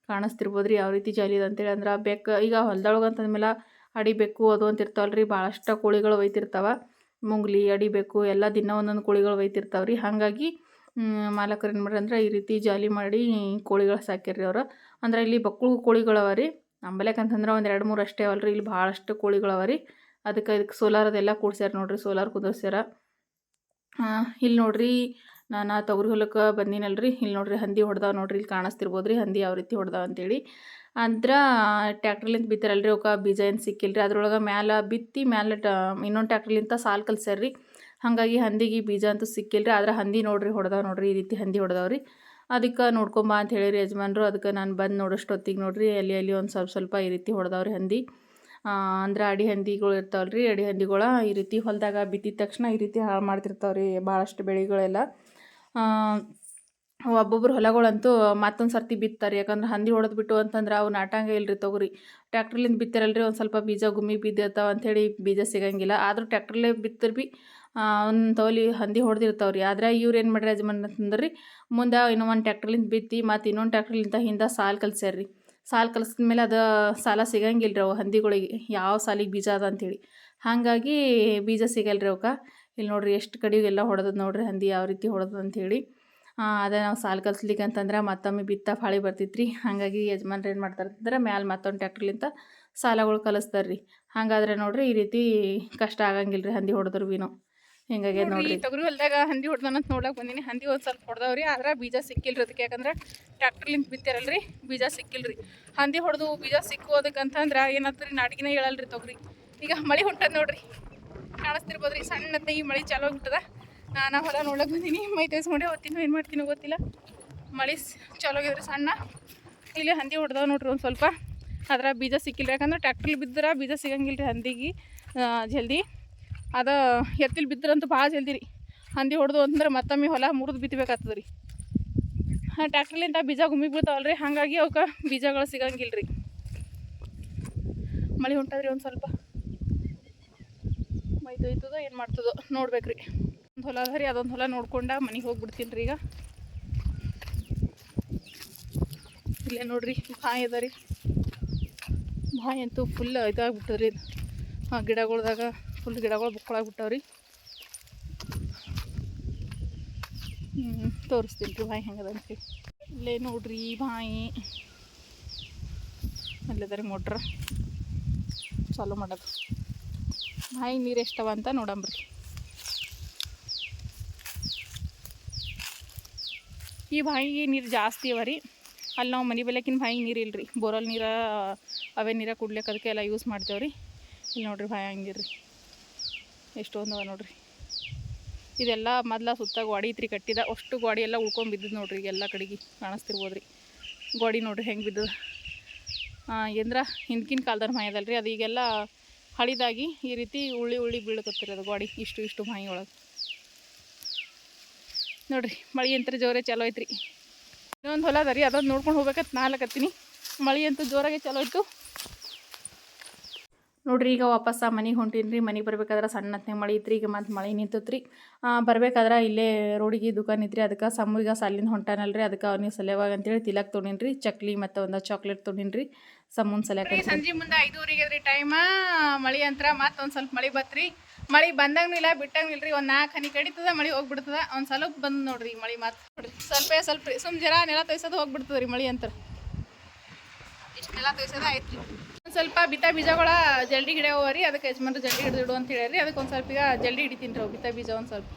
ಕಾಣಿಸ್ತಿರ್ಬೋದು ರೀ ಯಾವ ರೀತಿ ಜಾಲಿ ಇದೆ ಅಂತೇಳಿ ಅಂದ್ರೆ ಬೆಕ್ಕ ಈಗ ಹೊಲ್ದೊಳಗೆ ಅಂತಂದ್ಮೇಲೆ ಅಡಿಬೇಕು ಅದು ಅಂತ ಇರ್ತಾವಲ್ಲ ರೀ ಭಾಳಷ್ಟು ಕೋಳಿಗಳು ಒಯ್ತಿರ್ತಾವ. ಮುಂಗ್ಲಿ ಅಡಿಬೇಕು ಎಲ್ಲ ದಿನ ಒಂದೊಂದು ಕೋಳಿಗಳು ಒಯ್ತಿರ್ತಾವೆ ರೀ ಹಾಗಾಗಿ ಮಾಲಕರು ಏನು ಮಾಡ್ರಿ ಅಂದ್ರೆ ಈ ರೀತಿ ಜಾಲಿ ಮಾಡಿ ಕೋಳಿಗಳು ಸಾಕ್ಯಾರ್ರಿ ಅವರು. ಅಂದ್ರೆ ಇಲ್ಲಿ ಬಕ್ಕಳು ಕೋಳಿಗಳವ ರೀ. ಅಂತಂದ್ರೆ ಒಂದು ಎರಡು ಮೂರು ಅಷ್ಟೇ ಅವಲ್ಲ ರೀ ಇಲ್ಲಿ ಭಾಳಷ್ಟು ಕೋಳಿಗಳವ ರೀ. ಅದಕ್ಕೆ ಇದಕ್ಕೆ ಸೋಲಾರ್ ಅದೆಲ್ಲ ಕೂಡ್ಸ್ಯಾರ ನೋಡ್ರಿ ಸೋಲಾರ್ ಕುದಿಸ್ಯಾರ ಇಲ್ಲಿ ನೋಡ್ರಿ ನಾನು ತೊಗರಿ ಹೊಲಕ್ಕೆ ಬಂದಿನಲ್ರಿ. ಇಲ್ಲಿ ನೋಡ್ರಿ ಹಂದಿ ಹೊಡೆದಾವ ನೋಡ್ರಿ. ಇಲ್ಲಿ ಕಾಣಿಸ್ತಿರ್ಬೋದು ರೀ. ಹಂದಿ ಯಾವ ರೀತಿ ಹೊಡೆದಾವ ಅಂತೇಳಿ. ಅಂದ್ರೆ ಟ್ಯಾಕ್ಟ್ರಲಿಂದ ಬಿತ್ತಾರಲ್ರಿ. ಅವಕ್ಕೆ ಬೀಜ ಏನು ಸಿಕ್ಕಿಲ್ಲ ರೀ ಅದ್ರೊಳಗೆ ಮ್ಯಾಲ ಬಿತ್ತಿ ಮ್ಯಾಲೆ ಟ, ಇನ್ನೊಂದು ಟ್ಯಾಕ್ಟ್ರಿಲಿಂದ ಸಾಲು ಕಲ್ಸ್ಯಾರ ರೀ ಹಾಗಾಗಿ ಹಂದಿಗೆ ಬೀಜ ಅಂತೂ ಸಿಕ್ಕಿಲ್ಲ ರೀ ಆದ್ರೆ ಹಂದಿ ನೋಡ್ರಿ, ಹೊಡೆದಾವ ನೋಡ್ರಿ, ಈ ರೀತಿ ಹಂದಿ ಹೊಡೆದವ್ ರೀ. ಅದಕ್ಕೆ ನೋಡ್ಕೊಂಬ ಅಂತ ಹೇಳಿರಿ ಯಜಮಾನ್ರು, ಅದಕ್ಕೆ ನಾನು ಬಂದು ನೋಡೋಷ್ಟೊತ್ತಿಗೆ ನೋಡ್ರಿ, ಅಲ್ಲಿ ಅಲ್ಲಿ ಒಂದು ಸ್ವಲ್ಪ ಸ್ವಲ್ಪ ಈ ರೀತಿ ಹೊಡೆದವ್ರಿ ಹಂದಿ. ಅಂದ್ರೆ ಅಡಿ ಹಂದಿಗಳು ಇರ್ತಾವಲ್ಲ ರೀ ಅಡಿ ಹಂದಿಗಳ ಈ ರೀತಿ ಹೊಲದಾಗ ಬಿತ್ತಿದ ತಕ್ಷಣ ಈ ರೀತಿ ಹಾಳು ಮಾಡ್ತಿರ್ತಾವೆ ರೀ ಭಾಳಷ್ಟು ಬೆಳೆಗಳೆಲ್ಲ ಒಬ್ಬೊಬ್ರು ಹೊಲಗಳಂತೂ ಮತ್ತೊಂದು ಸರ್ತಿ ಬಿತ್ತಾರೆ, ಯಾಕಂದ್ರೆ ಹಂದಿ ಹೊಡೆದು ಬಿಟ್ಟು ಅಂತಂದ್ರೆ ಅವು ನಾಟಂಗ ಇಲ್ರಿ ತೊಗರಿ. ಟ್ಯಾಕ್ಟ್ರಲಿಂದ ಬಿತ್ತಾರಲ್ರಿ, ಒಂದು ಸ್ವಲ್ಪ ಬೀಜ, ಗುಮ್ಮಿ ಬಿದ್ದಿರ್ತಾವೆ ಅಂಥೇಳಿ ಬೀಜ ಸಿಗಂಗಿಲ್ಲ, ಆದರೂ ಟ್ಯಾಕ್ಟ್ರಲ್ಲೇ ಬಿತ್ತರ್ ಬಿ ಒಂದು ತೋಲಿ ಹಂದಿ ಹೊಡೆದಿರ್ತಾವ್ರಿ. ಆದ್ರೆ ಇವ್ರು ಏನು ಮಾಡ್ರಿ ಯಜಮಾನ್ ಅಂತಂದ್ರೆ ರೀ ಮುಂದೆ ಇನ್ನೂ ಒಂದು ಟ್ಯಾಕ್ಟ್ರಲಿಂದ ಬಿತ್ತಿ, ಮತ್ತು ಇನ್ನೊಂದು ಟ್ಯಾಕ್ಟ್ರಲಿಂದ ಹಿಂದೆ ಸಾಲು ಕಲ್ಸ್ಯಾರ ರೀ ಸಾಲು ಕಲ್ಸಿದ ಮೇಲೆ ಅದು ಸಾಲ ಸಿಗಂಗಿಲ್ಲ ರೀ ಅವು ಹಂದಿಗಳಿಗೆ, ಯಾವ ಸಾಲಿಗೆ ಬೀಜ ಅದ ಅಂತೇಳಿ. ಹಾಗಾಗಿ ಬೀಜ ಸಿಗಲ್ಲ ರೀ ಅವಕ್ಕೆ. ಇಲ್ಲಿ ನೋಡ್ರಿ ಎಷ್ಟು ಕಡೆಗೆಲ್ಲ ಹೊಡೆದದ್ ನೋಡ್ರಿ ಹಂದಿ ಯಾವ ರೀತಿ ಹೊಡೆದದ ಅಂಥೇಳಿ ಅದೇ ನಾವು ಸಾಲು ಕಲ್ಸ್ಲಿಕ್ಕೆ ಅಂತಂದ್ರೆ ಮತ್ತೊಮ್ಮೆ ಬಿತ್ತ ಫಾಳಿ ಬರ್ತಿತ್ತು ರೀ ಹಾಗಾಗಿ ಯಜಮಾನ್ರು ಏನು ಮಾಡ್ತಾರೆ ಅಂತಂದ್ರೆ ಮ್ಯಾಲೆ ಮತ್ತೊಂದು ಟ್ಯಾಕ್ಟ್ರಲಿಂದ ಸಾಲಗಳು ಕಲಿಸ್ತಾರೆ ರೀ ಹಾಗಾದ್ರೆ ನೋಡ್ರಿ ಈ ರೀತಿ ಕಷ್ಟ ಆಗಂಗಿಲ್ಲ ರೀ ಹಂದಿ ಹೊಡೆದ್ರು ಬಿನು ಹಿಂಗಾಗಿ ನೋಡ್ರಿ ತೊಗರಿ ಹೊಲ್ದಾಗ ಹಂದಿ ಹೊಡ್ದಾನ ಅಂತ ನೋಡಕ್ ಬಂದಿನಿ. ಹಂದಿ ಒಂದು ಸ್ವಲ್ಪ ಹೊಡೆದವ್ರಿ. ಆದ್ರೆ ಬೀಜ ಸಿಕ್ಕಿಲ್ರಿ ಅದಕ್ಕೆ ಯಾಕಂದ್ರೆ ಟ್ಯಾಕ್ಟ್ರಲಿಂದ ಬಿತ್ತಾರಲ್ರಿ ಬೀಜ ಸಿಕ್ಕಿಲ್ರಿ. ಹಂದಿ ಹೊಡೆದು ಬೀಜ ಸಿಕ್ಕೋದಕ್ಕೆ ಅಂತಂದ್ರೆ ಏನಾಗ್ತದೆ ರೀ ನಾಟಿಗಿನ ಹೇಳಲ್ರಿ ತೊಗರಿ. ಈಗ ಮಳೆ ಹೊಂಟದ ನೋಡ್ರಿ. ಕಾಣಿಸ್ತಿರ್ಬೋದ್ರಿ. ಸಣ್ಣ ಈ ಮಳೆ ಚಾಲೂ ಆಗ್ಬಿಟ್ಟದ. ನಾನು ಹೊಲ ನೋಡಕ್ ಬಂದೀನಿ. ಮೈ ತೋರಿಸ್ಕೊಂಡೆ ಹೋಗ್ತೀನಿ. ಏನು ಮಾಡ್ತೀನೋ ಗೊತ್ತಿಲ್ಲ. ಮಳೆ ಚಾಲೂ ಆಗಿದ್ರಿ ಸಣ್ಣ. ಇಲ್ಲಿ ಹಂದಿ ಹೊಡೆದವ ನೋಡ್ರಿ ಒಂದು ಸ್ವಲ್ಪ. ಅದ್ರ ಬೀಜ ಸಿಕ್ಕಿಲ್ಲ ಯಾಕಂದ್ರೆ ಟ್ಯಾಕ್ಟ್ರಲ್ಲಿ ಬಿದ್ದರೆ ಬೀಜ ಸಿಗಂಗಿಲ್ಲ ರೀ ಹಂದಿಗೆ ಜಲ್ದಿ. ಅದ ಎತ್ತಿಲ್ ಬಿದ್ದರಂತೂ ಭಾಳ ಜಲ್ದಿ ರೀ ಹಂದಿ ಹೊಡೆದು ಅಂತಂದ್ರೆ ಮತ್ತೊಮ್ಮೆ ಹೊಲ ಮುರಿದು ಬಿತ್ತಬೇಕಾಗ್ತದೆ ರೀ ಹಾಂ ಟ್ಯಾಕ್ಟ್ರಲಿಂದ ಬೀಜ ಗುಮ್ಮಿ ಬೀಳ್ತಾವಲ್ಲ ರೀ ಹಾಗಾಗಿ ಅವಕ್ಕೆ ಬೀಜಗಳು ಸಿಗಂಗಿಲ್ಲ ರೀ ಮಳೆ ಹೊಂಟದ್ರಿ ಒಂದು ಸ್ವಲ್ಪ. ಮೈ ತೊಯ್ತದೋ ಏನು ಮಾಡ್ತದೋ ನೋಡ್ಬೇಕ್ರಿ. ಒಂದು ಹೊಲ ಅದ ರೀ, ಅದೊಂದು ಹೊಲ ನೋಡ್ಕೊಂಡು ಮನೆಗೆ ಹೋಗ್ಬಿಡ್ತೀನಿ ರೀ ಈಗ. ಇಲ್ಲೇ ನೋಡ್ರಿ, ಬಾಯಿ ಅದ ರೀ. ಬಾಯಿ ಅಂತೂ ಫುಲ್ ಇದಾಗ್ಬಿಟ್ಟದ್ರಿ ಇದು. ಹಾಂ ಗಿಡಗಳ್ದಾಗ ಫುಲ್ ಗಿಡಗಳು ಬುಕ್ಕಳಾಗ್ಬಿಟ್ಟವ್ರಿ ಹ್ಞೂ ತೋರಿಸ್ತೀನಿ ರೀ ಬಾಯಿ ಹೆಂಗದ ಅಂತೇಳಿ ಇಲ್ಲೇ ನೋಡ್ರಿ ಬಾಯಿ. ಅಲ್ಲದ ರೀ ಮೋಟ್ರ. ಚಾಲು ಮಾಡೋದು. ಬಾಯಿ ನೀರು ಎಷ್ಟವ ಅಂತ ನೋಡಂಬ್ರಿ ಈ ಬಾಯಿಗೆ ನೀರು ಜಾಸ್ತಿ ಅವ ರೀ. ಅಲ್ಲಿ ನಾವು ಮನೆ ಬೆಲೆಕಿನ ಬಾಯಿ ನೀರು ಇಲ್ರಿ. ಬೋರಲ್ ನೀರು, ಅವೇ ನೀರ ಕುಡ್ಲಿಕ್ಕೆ ಅದಕ್ಕೆ ಎಲ್ಲ ಯೂಸ್ ಮಾಡ್ತೇವೆ ರೀ ಇಲ್ಲಿ ನೋಡ್ರಿ ಬಾಯಿ ಹಂಗಿರ್ರಿ. ಎಷ್ಟೊಂದು ಅವ ನೋಡ್ರಿ. ಇದೆಲ್ಲ ಮೊದ್ಲ ಸುತ್ತ ಗೋಡಿ ಐತ್ರಿ ಕಟ್ಟಿದ. ಅಷ್ಟು ಗೋಡಿ ಎಲ್ಲ ಉಳ್ಕೊಂಡ್ ಬಿದ್ದದ ನೋಡ್ರಿ ಈಗ ಎಲ್ಲ ಕಡೆಗೆ ಕಾಣಿಸ್ತಿರ್ಬೋದು ರೀ ಗೋಡಿ ನೋಡ್ರಿ ಹೆಂಗೆ ಬಿದ್ದದ. ಎಂದ್ರ ಹಿಂದ್ಕಿನ ಕಾಲದ ಮಾಯದಲ್ಲ ರೀ ಅದು ಈಗೆಲ್ಲ ಹಳಿದಾಗಿ ಈ ರೀತಿ ಉಳ್ಳಿ ಉಳ್ಳಿ ಬೀಳಕತ್ತಿರಿ ಅದು ಗೋಡಿ ಇಷ್ಟು ಇಷ್ಟು ಮಾಯಿ ಒಳಗೆ. ನೋಡ್ರಿ ಮಳೆ ಅಂತರ ಜೋರೇ ಚಲೋ ಐತ್ರಿ. ಇನ್ನೊಂದು ಹೊಲ ಅದ ರೀ. ಅದೊಂದು ನೋಡ್ಕೊಂಡು ಹೋಗ್ಬೇಕಂತ ನಾಲ್ಕತ್ತೀನಿ ಮಳೆ ಅಂತೂ ಜೋರಾಗಿ ಚಲೋ ಇತ್ತು ನೋಡ್ರಿ, ಈಗ ವಾಪಸ್ ಮನೆಗೆ ಹೊಂಟೀನಿ ರೀ ಮನೆಗೆ ಬರ್ಬೇಕಾದ್ರೆ ಸಣ್ಣತ್ನಾಗ ಮಳೆ ಇತ್ತು ಈಗ ಮತ್ತು ಮಳೆ ನಿಂತತ್ರಿ. ಬರ್ಬೇಕಾದ್ರೆ ಇಲ್ಲೇ ರೋಡಿಗೆ ದುಕಾನ್ ಇತ್ತು ರೀ ಅದಕ್ಕೆ ಸಮ್ಮು ಸಾಲಿನ ಹೊಂಟಾನಲ್ರಿ, ಅದಕ್ಕೆ ಅವ್ನಿಗೆ ಸಲುವಾಗ ಅಂತೇಳಿ ತಿಲಕ್ ತೊಗೊಂಡಿನಿ ರೀ ಚಕ್ಲಿ ಮತ್ತು ಒಂದು ಚಾಕ್ಲೇಟ್ ತೊಗೊಂಡಿನಿ ರೀ ಸಮ್ಮುನ್ ಸಂಜೆ ಮುಂದೆ ಐದೂವರೆಗೆ ರೀ ಟೈಮ ಮಳೆ ಅಂತರ ಮತ್ತೆ ಒಂದು ಸ್ವಲ್ಪ ಮಳೆ ಬತ್ರಿ. ಮಳೆ ಬಂದಂಗೂ ಇಲ್ಲ ಬಿಟ್ಟಂಗಿಲ್ಲ ರೀ ಒಂದು ನಾಲ್ಕು ಹನಿ ಕಡಿತದ, ಮಳೆ ಹೋಗ್ಬಿಡ್ತದ, ಒಂದು ಸ್ವಲ್ಪ ಬಂದು ನೋಡ್ರಿ ಮಳೆ ಮಾತ್ರ ನೋಡ್ರಿ, ಸ್ವಲ್ಪ ಸ್ವಲ್ಪ ಸುಮ್ ಜರ ನೆಲ ತೊಯ್ಸೋದು ಹೋಗ್ಬಿಡ್ತದ ರೀ ಮಳೆ ಅಂತ ಇಷ್ಟು ನೆಲ ತೊಯ್ಸೋದು ಆಯ್ತು ರೀ ಸ್ವಲ್ಪ ಬಿತ್ತ ಬೀಜಗಳ ಹಿಡಿಯವ ರೀ ಅದಕ್ಕೆ ಯಜಮಾನ್ರು ಜಲ್ದಿ ಹಿಡಿದಿಡು ಅಂತ ಹೇಳಿ ಅದಕ್ಕೆ ಒಂದು ಸ್ವಲ್ಪ ಈಗ ಜಲ್ದಿ ಹಿಡಿತೀನಿ ರೀ ಬಿತ್ತ ಬೀಜ ಒಂದು ಸ್ವಲ್ಪ.